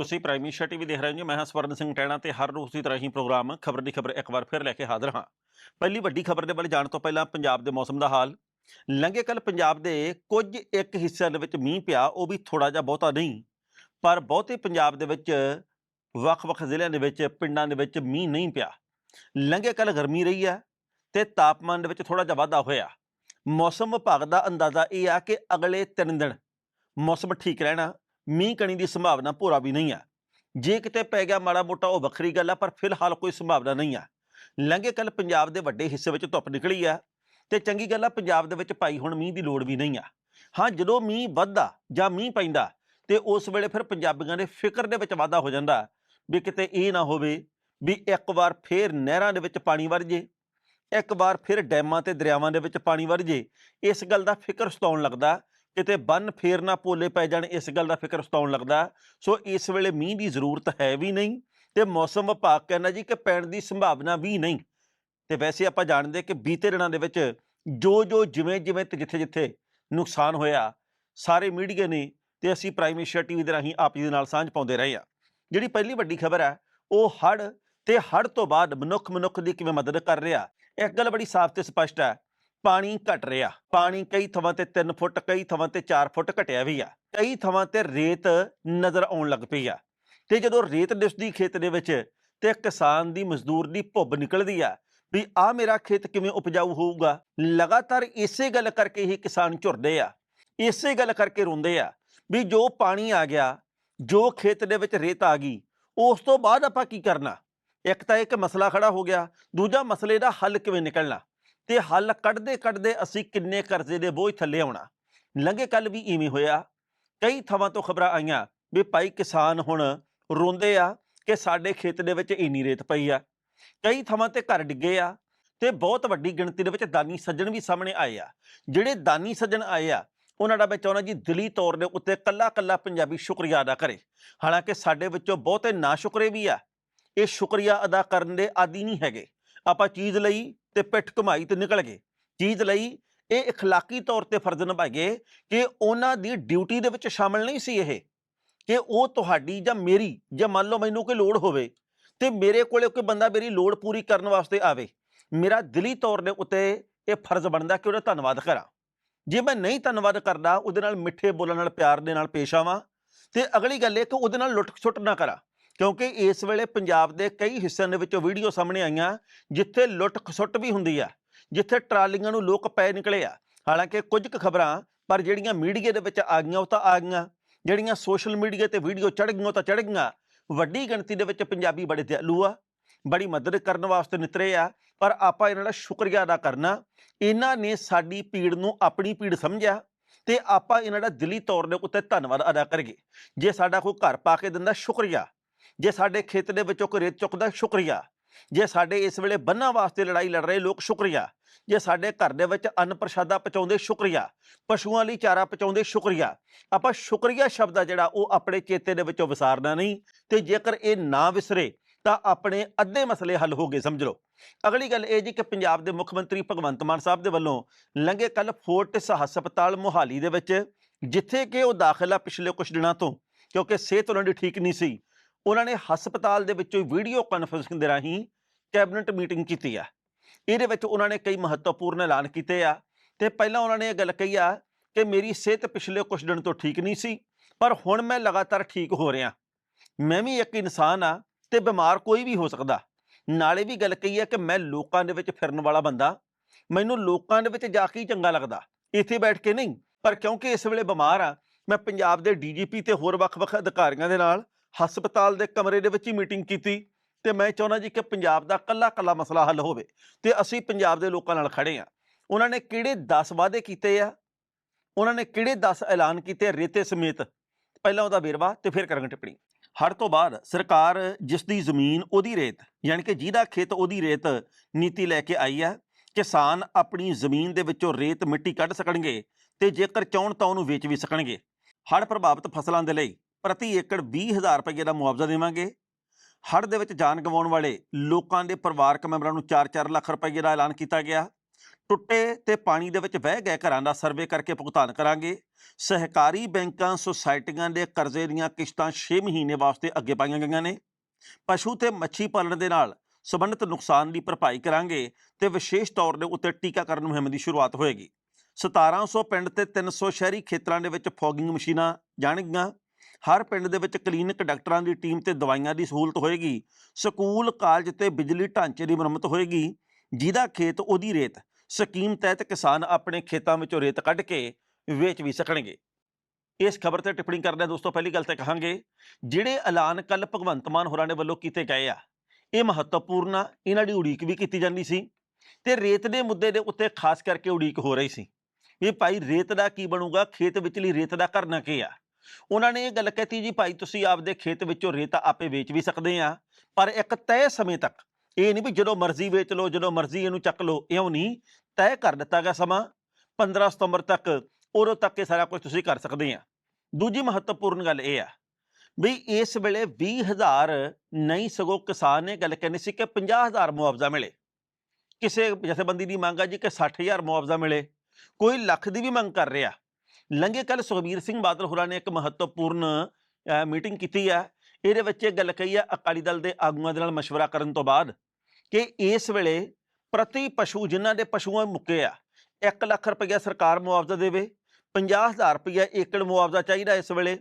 ਤੁਸੀਂ prime minister TV ਦੇਖ ਰਹੇ ਹੋ ਮੈਂ ਹਾਂ ਸਵਰਨ ਸਿੰਘ ਟੈਣਾ ਤੇ ਹਰ ਰੋਜ਼ ਦੀ ਤਰ੍ਹਾਂ ਹੀ ਪ੍ਰੋਗਰਾਮ ਖਬਰ ਦੀ ਖਬਰ ਇੱਕ ਵਾਰ ਫਿਰ ਲੈ ਕੇ ਹਾਜ਼ਰ ਹਾਂ। ਪਹਿਲੀ ਵੱਡੀ ਖਬਰ ਦੇ ਬਾਰੇ ਜਾਣ ਤੋਂ ਪਹਿਲਾਂ ਪੰਜਾਬ ਦੇ ਮੌਸਮ ਦਾ ਹਾਲ। ਲੰਘੇ ਕੱਲ ਪੰਜਾਬ ਦੇ ਕੁਝ ਇੱਕ ਹਿੱਸਿਆਂ ਦੇ ਵਿੱਚ ਮੀਂਹ ਪਿਆ, ਉਹ ਵੀ ਥੋੜਾ ਜਿਹਾ ਬਹੁਤਾ ਨਹੀਂ, ਪਰ ਬਹੁਤੇ ਪੰਜਾਬ ਦੇ ਵਿੱਚ ਵੱਖ-ਵੱਖ ਜ਼ਿਲ੍ਹਿਆਂ ਦੇ ਵਿੱਚ, ਪਿੰਡਾਂ ਦੇ ਵਿੱਚ ਮੀਂਹ ਨਹੀਂ ਪਿਆ। ਲੰਘੇ ਕੱਲ ਗਰਮੀ ਰਹੀ ਹੈ ਤੇ ਤਾਪਮਾਨ ਦੇ ਵਿੱਚ ਥੋੜਾ ਜਿਹਾ ਵਾਧਾ ਹੋਇਆ। ਮੌਸਮ ਵਿਭਾਗ ਦਾ ਅੰਦਾਜ਼ਾ ਇਹ ਆ ਕਿ ਅਗਲੇ 3 ਦਿਨ ਮੌਸਮ ਠੀਕ ਰਹਿਣਾ ਮੀਂਹ ਕਣੀ ਦੀ ਸੰਭਾਵਨਾ ਪੂਰਾ ਵੀ ਨਹੀਂ ਆ। ਜੇ ਕਿਤੇ ਪੈ ਗਿਆ ਮਾੜਾ ਮੋਟਾ, ਉਹ ਵੱਖਰੀ ਗੱਲ ਆ, ਪਰ ਫਿਲਹਾਲ ਕੋਈ ਸੰਭਾਵਨਾ ਨਹੀਂ ਆ। ਲੰਘੇ ਕੱਲ ਪੰਜਾਬ ਦੇ ਵੱਡੇ ਹਿੱਸੇ ਵਿੱਚ ਧੁੱਪ ਨਿਕਲੀ ਆ ਤੇ ਚੰਗੀ ਗੱਲ ਆ, ਪੰਜਾਬ ਦੇ ਵਿੱਚ ਭਾਈ ਹੁਣ ਮੀਂਹ ਦੀ ਲੋੜ ਵੀ ਨਹੀਂ ਆ। ਹਾਂ, ਜਦੋਂ ਮੀਂਹ ਵੱਧਦਾ ਜਾਂ ਮੀਂਹ ਪੈਂਦਾ ਤੇ ਉਸ ਵੇਲੇ ਫਿਰ ਪੰਜਾਬੀਆਂ ਦੇ ਫਿਕਰ ਦੇ ਵਿੱਚ ਵਾਧਾ ਹੋ ਜਾਂਦਾ ਵੀ ਕਿਤੇ ਇਹ ਨਾ ਹੋਵੇ ਵੀ ਇੱਕ ਵਾਰ ਫੇਰ ਨਹਿਰਾਂ ਦੇ ਵਿੱਚ ਪਾਣੀ ਵਰ ਜੇ, ਇੱਕ ਵਾਰ ਫਿਰ ਡੈਮਾਂ ਤੇ ਦਰਿਆਵਾਂ ਦੇ ਵਿੱਚ ਪਾਣੀ ਵਰ ਜੇ, ਇਸ ਗੱਲ ਦਾ ਫਿਕਰ ਸਤਾਉਣ ਲੱਗਦਾ ਕਿਤੇ ਬੰਨ ਫੇਰ ਨਾ ਭੋਲੇ ਪੈ ਜਾਣ, ਇਸ ਗੱਲ ਦਾ ਫਿਕਰ ਸਤਾਉਣ ਲੱਗਦਾ। ਸੋ ਇਸ ਵੇਲੇ ਮੀਂਹ ਦੀ ਜ਼ਰੂਰਤ ਹੈ ਵੀ ਨਹੀਂ ਤੇ ਮੌਸਮ ਵਿਭਾਗ ਕਹਿੰਦਾ ਜੀ ਕਿ ਪੈਣ ਦੀ ਸੰਭਾਵਨਾ ਵੀ ਨਹੀਂ। ਤੇ ਵੈਸੇ ਆਪਾਂ ਜਾਣਦੇ ਕਿ ਬੀਤੇ ਦਿਨਾਂ ਦੇ ਵਿੱਚ ਜੋ ਜੋ ਜਿਵੇਂ ਜਿਵੇਂ ਤੇ ਜਿੱਥੇ ਜਿੱਥੇ ਨੁਕਸਾਨ ਹੋਇਆ, ਸਾਰੇ ਮੀਡੀਆ ਨੇ ਤੇ ਅਸੀਂ ਪ੍ਰਾਈਮ ਮਿਨਿਸਟਰ ਟੀਵੀ ਦੇ ਰਾਹੀਂ ਆਪ ਜੀ ਦੇ ਨਾਲ ਸਾਂਝ ਪਾਉਂਦੇ ਰਹੇ ਆ ਜਿਹੜੀ ਪਹਿਲੀ ਵੱਡੀ ਖਬਰ ਹੈ, ਉਹ ਹੜ ਤੇ ਹੜ ਤੋਂ ਬਾਅਦ ਮਨੁੱਖ ਮਨੁੱਖ ਦੀ ਕਿਵੇਂ ਮਦਦ ਕਰ ਰਿਹਾ ਇੱਕ ਗੱਲ ਬੜੀ ਸਾਫ਼ ਤੇ ਸਪਸ਼ਟ ਹੈ ਪਾਣੀ ਘਟ ਰਿਹਾ। ਪਾਣੀ ਕਈ ਥਾਵਾਂ ਤੇ 3 ਫੁੱਟ, ਕਈ ਥਾਵਾਂ ਤੇ 4 ਫੁੱਟ ਘਟਿਆ ਵੀ ਆ। ਕਈ ਥਾਵਾਂ ਤੇ ਰੇਤ ਨਜ਼ਰ ਆਉਣ ਲੱਗ ਪਈ ਆ। ਤੇ ਜਦੋਂ ਰੇਤ ਦਿਸਦੀ ਖੇਤ ਦੇ ਵਿੱਚ ਤੇ ਕਿਸਾਨ ਦੀ ਮਜ਼ਦੂਰ ਦੀ ਭੁੱਬ ਨਿਕਲਦੀ ਆ ਵੀ ਆ ਮੇਰਾ ਖੇਤ ਕਿਵੇਂ ਉਪਜਾਊ ਹੋਊਗਾ? ਲਗਾਤਾਰ ਇਸੇ ਗੱਲ ਕਰਕੇ ਹੀ ਕਿਸਾਨ ਝੁਰਦੇ ਆ। ਇਸੇ ਗੱਲ ਕਰਕੇ ਰੋਂਦੇ ਆ ਵੀ ਜੋ ਪਾਣੀ ਆ ਗਿਆ, ਜੋ ਖੇਤ ਦੇ ਵਿੱਚ ਰੇਤ ਆ ਗਈ, ਉਸ ਤੋਂ ਬਾਅਦ ਆਪਾਂ ਕੀ ਕਰਨਾ? ਇੱਕ ਤਾਂ ਇੱਕ ਮਸਲਾ ਖੜਾ ਹੋ ਗਿਆ। ਦੂਜਾ ਮਸਲੇ ਦਾ ਹੱਲ ਕਿਵੇਂ ਨਿਕਲਣਾ? ਤੇ ਹੱਲ ਕੱਢਦੇ ਕੱਢਦੇ ਅਸੀਂ ਕਿੰਨੇ ਕਰਜ਼ੇ ਦੇ ਬੋਝ ਥੱਲੇ ਆਉਣਾ। ਲੰਘੇ ਕੱਲ ਵੀ ਇਵੇਂ ਹੋਇਆ। ਕਈ ਥਾਵਾਂ ਤੋਂ ਖਬਰਾਂ ਆਈਆਂ ਵੀ ਭਾਈ ਕਿਸਾਨ ਹੁਣ ਰੋਂਦੇ ਆ ਕਿ ਸਾਡੇ ਖੇਤ ਦੇ ਵਿੱਚ ਇੰਨੀ ਰੇਤ ਪਈ ਆ। ਕਈ ਥਾਵਾਂ ਤੇ ਘਰ ਡਿੱਗੇ ਆ ਤੇ ਬਹੁਤ ਵੱਡੀ ਗਿਣਤੀ ਦੇ ਵਿੱਚ ਦਾਨੀ ਸੱਜਣ ਵੀ ਸਾਹਮਣੇ ਆਏ ਆ। ਜਿਹੜੇ ਦਾਨੀ ਸੱਜਣ ਆਏ ਆ, ਉਹਨਾਂ ਦਾ ਮੈਂ ਚਾਹੁੰਦਾ ਜੀ ਦਿਲੀ ਤੌਰ ਦੇ ਉੱਤੇ ਕੱਲਾ ਕੱਲਾ ਪੰਜਾਬੀ ਸ਼ੁਕਰੀਆ ਅਦਾ ਕਰੇ। ਹਾਲਾਂਕਿ ਸਾਡੇ ਵਿੱਚੋਂ ਬਹੁਤੇ ਨਾ ਸ਼ੁਕਰੇ ਵੀ ਆ। ਇਹ ਸ਼ੁਕਰੀਆ ਅਦਾ ਕਰਨ ਦੇ ਆਦੀ ਨਹੀਂ ਹੈਗੇ। ਆਪਾਂ ਚੀਜ਼ ਲਈ ਤੇ ਪਿੱਠ ਕਮਾਈ ਤੇ ਨਿਕਲ ਗਏ ਚੀਜ਼ ਲਈ ਇਹ اخلاقی ਤੌਰ ਤੇ ਫਰਜ਼ ਨਿਭਾਈਏ ਕਿ ਉਹਨਾਂ ਦੀ ਡਿਊਟੀ ਦੇ ਵਿੱਚ ਸ਼ਾਮਲ ਨਹੀਂ ਸੀ ਇਹ ਕਿ ਉਹ ਤੁਹਾਡੀ ਜਾਂ ਮੇਰੀ ਜਾਂ ਮੰਨ ਲਓ ਮੈਨੂੰ ਕੋਈ ਲੋੜ ਹੋਵੇ ਤੇ ਮੇਰੇ ਕੋਲੇ ਕੋਈ ਬੰਦਾ ਮੇਰੀ ਲੋੜ ਪੂਰੀ ਕਰਨ ਵਾਸਤੇ ਆਵੇ ਮੇਰਾ ਦਿਲੀ ਤੌਰ ਦੇ ਉੱਤੇ ਇਹ ਫਰਜ਼ ਬਣਦਾ ਕਿ ਉਹਦਾ ਧੰਨਵਾਦ ਕਰਾਂ ਜੇ ਮੈਂ ਨਹੀਂ ਧੰਨਵਾਦ ਕਰਦਾ ਉਹਦੇ ਨਾਲ ਮਿੱਠੇ ਬੋਲਣ ਨਾਲ ਪਿਆਰ ਦੇ ਨਾਲ ਪੇਸ਼ ਆਵਾਂ ਤੇ ਅਗਲੀ ਗੱਲ ਇਹ ਕਿ ਉਹਦੇ ਨਾਲ ਲੁੱਟ ਛੁੱਟ ਨਾ ਕਰਾਂ ਕਿਉਂਕਿ ਇਸ ਵੇਲੇ ਪੰਜਾਬ ਦੇ ਕਈ ਹਿੱਸਿਆਂ ਦੇ ਵਿੱਚੋਂ ਵੀਡੀਓ ਸਾਹਮਣੇ ਆਈਆਂ, ਜਿੱਥੇ ਲੁੱਟ ਖਸੁੱਟ ਵੀ ਹੁੰਦੀ ਆ, ਜਿੱਥੇ ਟਰਾਲੀਆਂ ਨੂੰ ਲੋਕ ਪੈ ਨਿਕਲੇ ਆ। ਹਾਲਾਂਕਿ ਕੁਝ ਕੁ ਖਬਰਾਂ, ਪਰ ਜਿਹੜੀਆਂ ਮੀਡੀਆ ਦੇ ਵਿੱਚ ਆ ਗਈਆਂ, ਉਹ ਤਾਂ ਆ ਗਈਆਂ। ਜਿਹੜੀਆਂ ਸੋਸ਼ਲ ਮੀਡੀਆ ਤੇ ਵੀਡੀਓ ਚੜ ਗਈਆਂ, ਉਹ ਤਾਂ ਚੜ ਗਈਆਂ। ਵੱਡੀ ਗਿਣਤੀ ਦੇ ਵਿੱਚ ਪੰਜਾਬੀ ਬੜੇ ਦਿਆਲੂ ਆ, ਬੜੀ ਮਦਦ ਕਰਨ ਵਾਸਤੇ ਨਿਤਰੇ ਆ, ਪਰ ਆਪਾਂ ਇਹਨਾਂ ਦਾ ਸ਼ੁਕਰੀਆ ਅਦਾ ਕਰਨਾ, ਇਹਨਾਂ ਨੇ ਸਾਡੀ ਪੀੜ ਨੂੰ ਆਪਣੀ ਪੀੜ ਸਮਝਿਆ ਤੇ ਆਪਾਂ ਇਹਨਾਂ ਦਾ ਦਿਲੀ ਤੌਰ ਦੇ ਉੱਤੇ ਧੰਨਵਾਦ ਅਦਾ ਕਰੀਏ। ਜੇ ਸਾਡਾ ਕੋਈ ਘਰ ਪਾ ਕੇ ਦਿੰਦਾ, ਸ਼ੁਕਰੀਆ। ਜੇ ਸਾਡੇ ਖੇਤ ਦੇ ਵਿੱਚੋਂ ਕੋਈ ਰੇਤ ਚੁੱਕਦਾ, ਸ਼ੁਕਰੀਆ। ਜੇ ਸਾਡੇ ਇਸ ਵੇਲੇ ਬੰਨਾਂ ਵਾਸਤੇ ਲੜਾਈ ਲੜ ਰਹੇ ਲੋਕ, ਸ਼ੁਕਰੀਆ। ਜੇ ਸਾਡੇ ਘਰ ਦੇ ਵਿੱਚ ਅੰਨ ਪ੍ਰਸ਼ਾਦਾ ਪਹੁੰਚਾਉਂਦੇ, ਸ਼ੁਕਰੀਆ। ਪਸ਼ੂਆਂ ਲਈ ਚਾਰਾ ਪਹੁੰਚਾਉਂਦੇ, ਸ਼ੁਕਰੀਆ। ਆਪਾਂ ਸ਼ੁਕਰੀਆ ਸ਼ਬਦ ਆ ਜਿਹੜਾ, ਉਹ ਆਪਣੇ ਚੇਤੇ ਦੇ ਵਿੱਚੋਂ ਵਿਸਾਰਨਾ ਨਹੀਂ। ਤੇ ਜੇਕਰ ਇਹ ਨਾ ਵਿਸਰੇ, ਤਾਂ ਆਪਣੇ ਅੱਧੇ ਮਸਲੇ ਹੱਲ ਹੋ ਗਏ, ਸਮਝ ਲਓ। ਅਗਲੀ ਗੱਲ ਇਹ ਜੀ ਕਿ ਪੰਜਾਬ ਦੇ ਮੁੱਖ ਮੰਤਰੀ ਭਗਵੰਤ ਮਾਨ ਸਾਹਿਬ ਦੇ ਵੱਲੋਂ ਲੰਘੇ ਕੱਲ ਫੋਰਟਿਸ ਹਸਪਤਾਲ ਮੁਹਾਲੀ ਦੇ ਵਿੱਚ, ਜਿੱਥੇ ਕਿ ਉਹ ਦਾਖਲਾ ਪਿਛਲੇ ਕੁਝ ਦਿਨਾਂ ਤੋਂ, ਕਿਉਂਕਿ ਸਿਹਤ ਉਹਨਾਂ ਦੀ ਠੀਕ ਨਹੀਂ ਸੀ। ਉਹਨਾਂ ਨੇ ਹਸਪਤਾਲ ਦੇ ਵਿੱਚੋਂ ਵੀਡੀਓ ਕਾਨਫਰੰਸਿੰਗ ਦੇ ਰਾਹੀਂ ਕੈਬਨਿਟ ਮੀਟਿੰਗ ਕੀਤੀ ਆ। ਇਹਦੇ ਵਿੱਚ ਉਹਨਾਂ ਨੇ ਕਈ ਮਹੱਤਵਪੂਰਨ ਐਲਾਨ ਕੀਤੇ ਆ ਤੇ ਪਹਿਲਾਂ ਉਹਨਾਂ ਨੇ ਇਹ ਗੱਲ ਕਹੀ ਆ ਕਿ ਮੇਰੀ ਸਿਹਤ ਪਿਛਲੇ ਕੁਝ ਦਿਨ ਤੋਂ ਠੀਕ ਨਹੀਂ ਸੀ, ਪਰ ਹੁਣ ਮੈਂ ਲਗਾਤਾਰ ਠੀਕ ਹੋ ਰਿਹਾ। ਮੈਂ ਵੀ ਇੱਕ ਇਨਸਾਨ ਆ ਤੇ ਬਿਮਾਰ ਕੋਈ ਵੀ ਹੋ ਸਕਦਾ। ਨਾਲੇ ਵੀ ਗੱਲ ਕਹੀ ਆ ਕਿ ਮੈਂ ਲੋਕਾਂ ਦੇ ਵਿੱਚ ਫਿਰਨ ਵਾਲਾ ਬੰਦਾ। ਮੈਨੂੰ ਲੋਕਾਂ ਦੇ ਵਿੱਚ ਜਾ ਕੇ ਹੀ ਚੰਗਾ ਲੱਗਦਾ। ਇੱਥੇ ਬੈਠ ਕੇ ਨਹੀਂ, ਪਰ ਕਿਉਂਕਿ ਇਸ ਵੇਲੇ ਬਿਮਾਰ ਆ, ਮੈਂ ਪੰਜਾਬ ਦੇ ਡੀਜੀਪੀ ਤੇ ਹੋਰ ਵੱਖ-ਵੱਖ ਅਧਿਕਾਰੀਆਂ ਦੇ ਨਾਲ ਹਸਪਤਾਲ ਦੇ ਕਮਰੇ ਦੇ ਵਿੱਚ ਹੀ ਮੀਟਿੰਗ ਕੀਤੀ ਤੇ ਮੈਂ ਚਾਹੁੰਦਾ ਜੀ ਕਿ ਪੰਜਾਬ ਦਾ ਕੱਲਾ-ਕੱਲਾ ਮਸਲਾ ਹੱਲ ਹੋਵੇ ਤੇ ਅਸੀਂ ਪੰਜਾਬ ਦੇ ਲੋਕਾਂ ਨਾਲ ਖੜੇ ਆ ਉਹਨਾਂ ਨੇ ਕਿਹੜੇ 10 ਵਾਅਦੇ ਕੀਤੇ ਆ? ਉਹਨਾਂ ਨੇ ਕਿਹੜੇ 10 ਐਲਾਨ ਕੀਤੇ ਰੇਤੇ ਸਮੇਤ? ਪਹਿਲਾਂ ਉਹਦਾ ਵੇਰਵਾ ਤੇ ਫਿਰ ਕਰਾਂਗੇ ਟਿੱਪਣੀ। ਹੜ ਤੋਂ ਬਾਅਦ ਸਰਕਾਰ ਜਿਸ ਦੀ ਜ਼ਮੀਨ ਉਹਦੀ ਰੇਤ, ਯਾਨੀ ਕਿ ਜਿਹਦਾ ਖੇਤ ਉਹਦੀ ਰੇਤ ਨੀਤੀ ਲੈ ਕੇ ਆਈ ਆ ਕਿਸਾਨ ਆਪਣੀ ਜ਼ਮੀਨ ਦੇ ਵਿੱਚੋਂ ਰੇਤ ਮਿੱਟੀ ਕੱਢ ਸਕਣਗੇ ਤੇ ਜੇਕਰ ਚਾਹਣ ਤਾਂ ਉਹਨੂੰ ਵੇਚ ਵੀ ਸਕਣਗੇ। ਹੜ ਪ੍ਰਭਾਵਿਤ ਫਸਲਾਂ ਦੇ ਲਈ ਪ੍ਰਤੀ ਏਕੜ 20000 ਰੁਪਏ ਦਾ ਮੁਆਵਜ਼ਾ ਦੇਵਾਂਗੇ। ਹੜ੍ਹ ਦੇ ਵਿੱਚ ਜਾਨ ਗਵਾਉਣ ਵਾਲੇ ਲੋਕਾਂ ਦੇ ਪਰਿਵਾਰਕ ਮੈਂਬਰਾਂ ਨੂੰ 4-4 ਲੱਖ ਰੁਪਏ ਦਾ ਐਲਾਨ ਕੀਤਾ ਗਿਆ। ਟੁੱਟੇ ਤੇ ਪਾਣੀ ਦੇ ਵਿੱਚ ਵਹਿ ਗਏ ਘਰਾਂ ਦਾ ਸਰਵੇ ਕਰਕੇ ਭੁਗਤਾਨ ਕਰਾਂਗੇ। ਸਹਿਕਾਰੀ ਬੈਂਕਾਂ ਸੁਸਾਇਟੀਆਂ ਦੇ ਕਰਜ਼ੇ ਦੀਆਂ ਕਿਸ਼ਤਾਂ 6 ਮਹੀਨੇ ਵਾਸਤੇ ਅੱਗੇ ਪਾਈਆਂ ਗਈਆਂ ਨੇ। ਪਸ਼ੂ ਤੇ ਮੱਛੀ ਪਾਲਣ ਦੇ ਨਾਲ ਸੰਬੰਧਿਤ ਨੁਕਸਾਨ ਦੀ ਭਰਪਾਈ ਕਰਾਂਗੇ ਤੇ ਵਿਸ਼ੇਸ਼ ਤੌਰ ਦੇ ਉੱਤੇ ਟੀਕਾਕਰਨ ਮੁਹਿੰਮ ਦੀ ਸ਼ੁਰੂਆਤ ਹੋਏਗੀ। 1700 ਪਿੰਡ ਤੇ 300 ਸ਼ਹਿਰੀ ਖੇਤਰਾਂ ਦੇ ਵਿੱਚ ਫੋਗਿੰਗ ਮਸ਼ੀਨਾਂ ਜਾਣਗੀਆਂ। ਹਰ ਪਿੰਡ ਦੇ ਵਿੱਚ ਕਲੀਨਿਕ ਡਾਕਟਰਾਂ ਦੀ ਟੀਮ ਤੇ ਦਵਾਈਆਂ ਦੀ ਸਹੂਲਤ ਹੋਏਗੀ। ਸਕੂਲ, ਕਾਲਜ ਤੇ ਬਿਜਲੀ ਢਾਂਚੇ ਦੀ ਮੁਰੰਮਤ ਹੋਏਗੀ। ਜਿਹਦਾ ਖੇਤ ਉਹਦੀ ਰੇਤ, ਸਕੀਮ ਤਹਿਤ ਕਿਸਾਨ ਆਪਣੇ ਖੇਤਾਂ ਵਿੱਚੋਂ ਰੇਤ ਕੱਢ ਕੇ ਵੇਚ ਵੀ ਸਕਣਗੇ। ਇਸ ਖਬਰ ਤੇ ਟਿੱਪਣੀ ਕਰਦੇ ਦੋਸਤੋ, ਪਹਿਲੀ ਗੱਲ ਤੇ ਕਹਾਂਗੇ, ਜਿਹੜੇ ਐਲਾਨ ਕੱਲ ਭਗਵੰਤ ਮਾਨ ਹੋਰਾਂ ਦੇ ਵੱਲੋਂ ਕੀਤੇ ਗਏ ਆ, ਇਹ ਮਹੱਤਵਪੂਰਨ ਆ। ਇਹਨਾਂ ਦੀ ਉਡੀਕ ਵੀ ਕੀਤੀ ਜਾਂਦੀ ਸੀ ਤੇ ਰੇਤ ਦੇ ਮੁੱਦੇ ਦੇ ਉੱਤੇ ਖਾਸ ਕਰਕੇ ਉਡੀਕ ਹੋ ਰਹੀ ਸੀ। ਵੀ ਭਾਈ ਰੇਤ ਦਾ ਕੀ ਬਣੂਗਾ? ਖੇਤ ਵਿੱਚਲੀ ਰੇਤ ਦਾ ਕਰਨਾ ਕੀ ਆ? ਉਹਨਾਂ ਨੇ ਇਹ ਗੱਲ ਕਹਿਤੀ ਜੀ, ਭਾਈ ਤੁਸੀਂ ਆਪਦੇ ਖੇਤ ਵਿੱਚੋਂ ਰੇਤਾ ਆਪੇ ਵੇਚ ਵੀ ਸਕਦੇ ਆ, ਪਰ ਇੱਕ ਤੈਅ ਸਮੇਂ ਤੱਕ, ਇਹ ਨਹੀਂ ਵੀ ਜਦੋਂ ਮਰਜ਼ੀ ਵੇਚ ਲਓ, ਜਦੋਂ ਮਰਜ਼ੀ ਇਹਨੂੰ ਚੱਕ ਲਓ, ਇਉਂ ਨਹੀਂ, ਤੈਅ ਕਰ ਦਿੱਤਾ ਗਿਆ ਸਮਾਂ 15 ਸਤੰਬਰ ਤੱਕ, ਉਦੋਂ ਤੱਕ ਇਹ ਸਾਰਾ ਕੁਝ ਤੁਸੀਂ ਕਰ ਸਕਦੇ ਆ। ਦੂਜੀ ਮਹੱਤਵਪੂਰਨ ਗੱਲ ਇਹ ਆ ਵੀ ਇਸ ਵੇਲੇ 20000 ਨਹੀਂ ਸਗੋਂ ਕਿਸਾਨ ਨੇ ਗੱਲ ਕਹਿੰਦੇ ਸੀ ਕਿ 50000 ਮੁਆਵਜ਼ਾ ਮਿਲੇ। ਕਿਸੇ ਜਥੇਬੰਦੀ ਦੀ ਮੰਗ ਆ ਜੀ ਕਿ 60000 ਮੁਆਵਜ਼ਾ ਮਿਲੇ। ਕੋਈ ਲੱਖ ਦੀ ਵੀ ਮੰਗ ਕਰ ਰਿਹਾ। ਲੰਘੇ ਕੱਲ ਸੁਖਬੀਰ ਸਿੰਘ ਬਾਦਲ ਹੋਰਾਂ ਨੇ ਇੱਕ ਮਹੱਤਵਪੂਰਨ ਅ, ਮੀਟਿੰਗ ਕੀਤੀ ਹੈ ਇਹਦੇ ਵਿੱਚ ਇਹ ਗੱਲ ਕਹੀ ਹੈ ਅਕਾਲੀ ਦਲ ਦੇ ਆਗੂਆਂ ਦੇ ਨਾਲ مشورہ ਕਰਨ ਤੋਂ ਬਾਅਦ ਕਿ ਇਸ ਵੇਲੇ ਪ੍ਰਤੀ ਪਸ਼ੂ ਜਿਨ੍ਹਾਂ ਦੇ ਪਸ਼ੂਆਂ ਮੁੱਕੇ ਆ 1 ਲੱਖ ਰੁਪਈਆ ਸਰਕਾਰ ਮੁਆਵਜ਼ਾ ਦੇਵੇ 50000 ਰੁਪਈਆ ਏਕੜ ਮੁਆਵਜ਼ਾ ਚਾਹੀਦਾ ਇਸ ਵੇਲੇ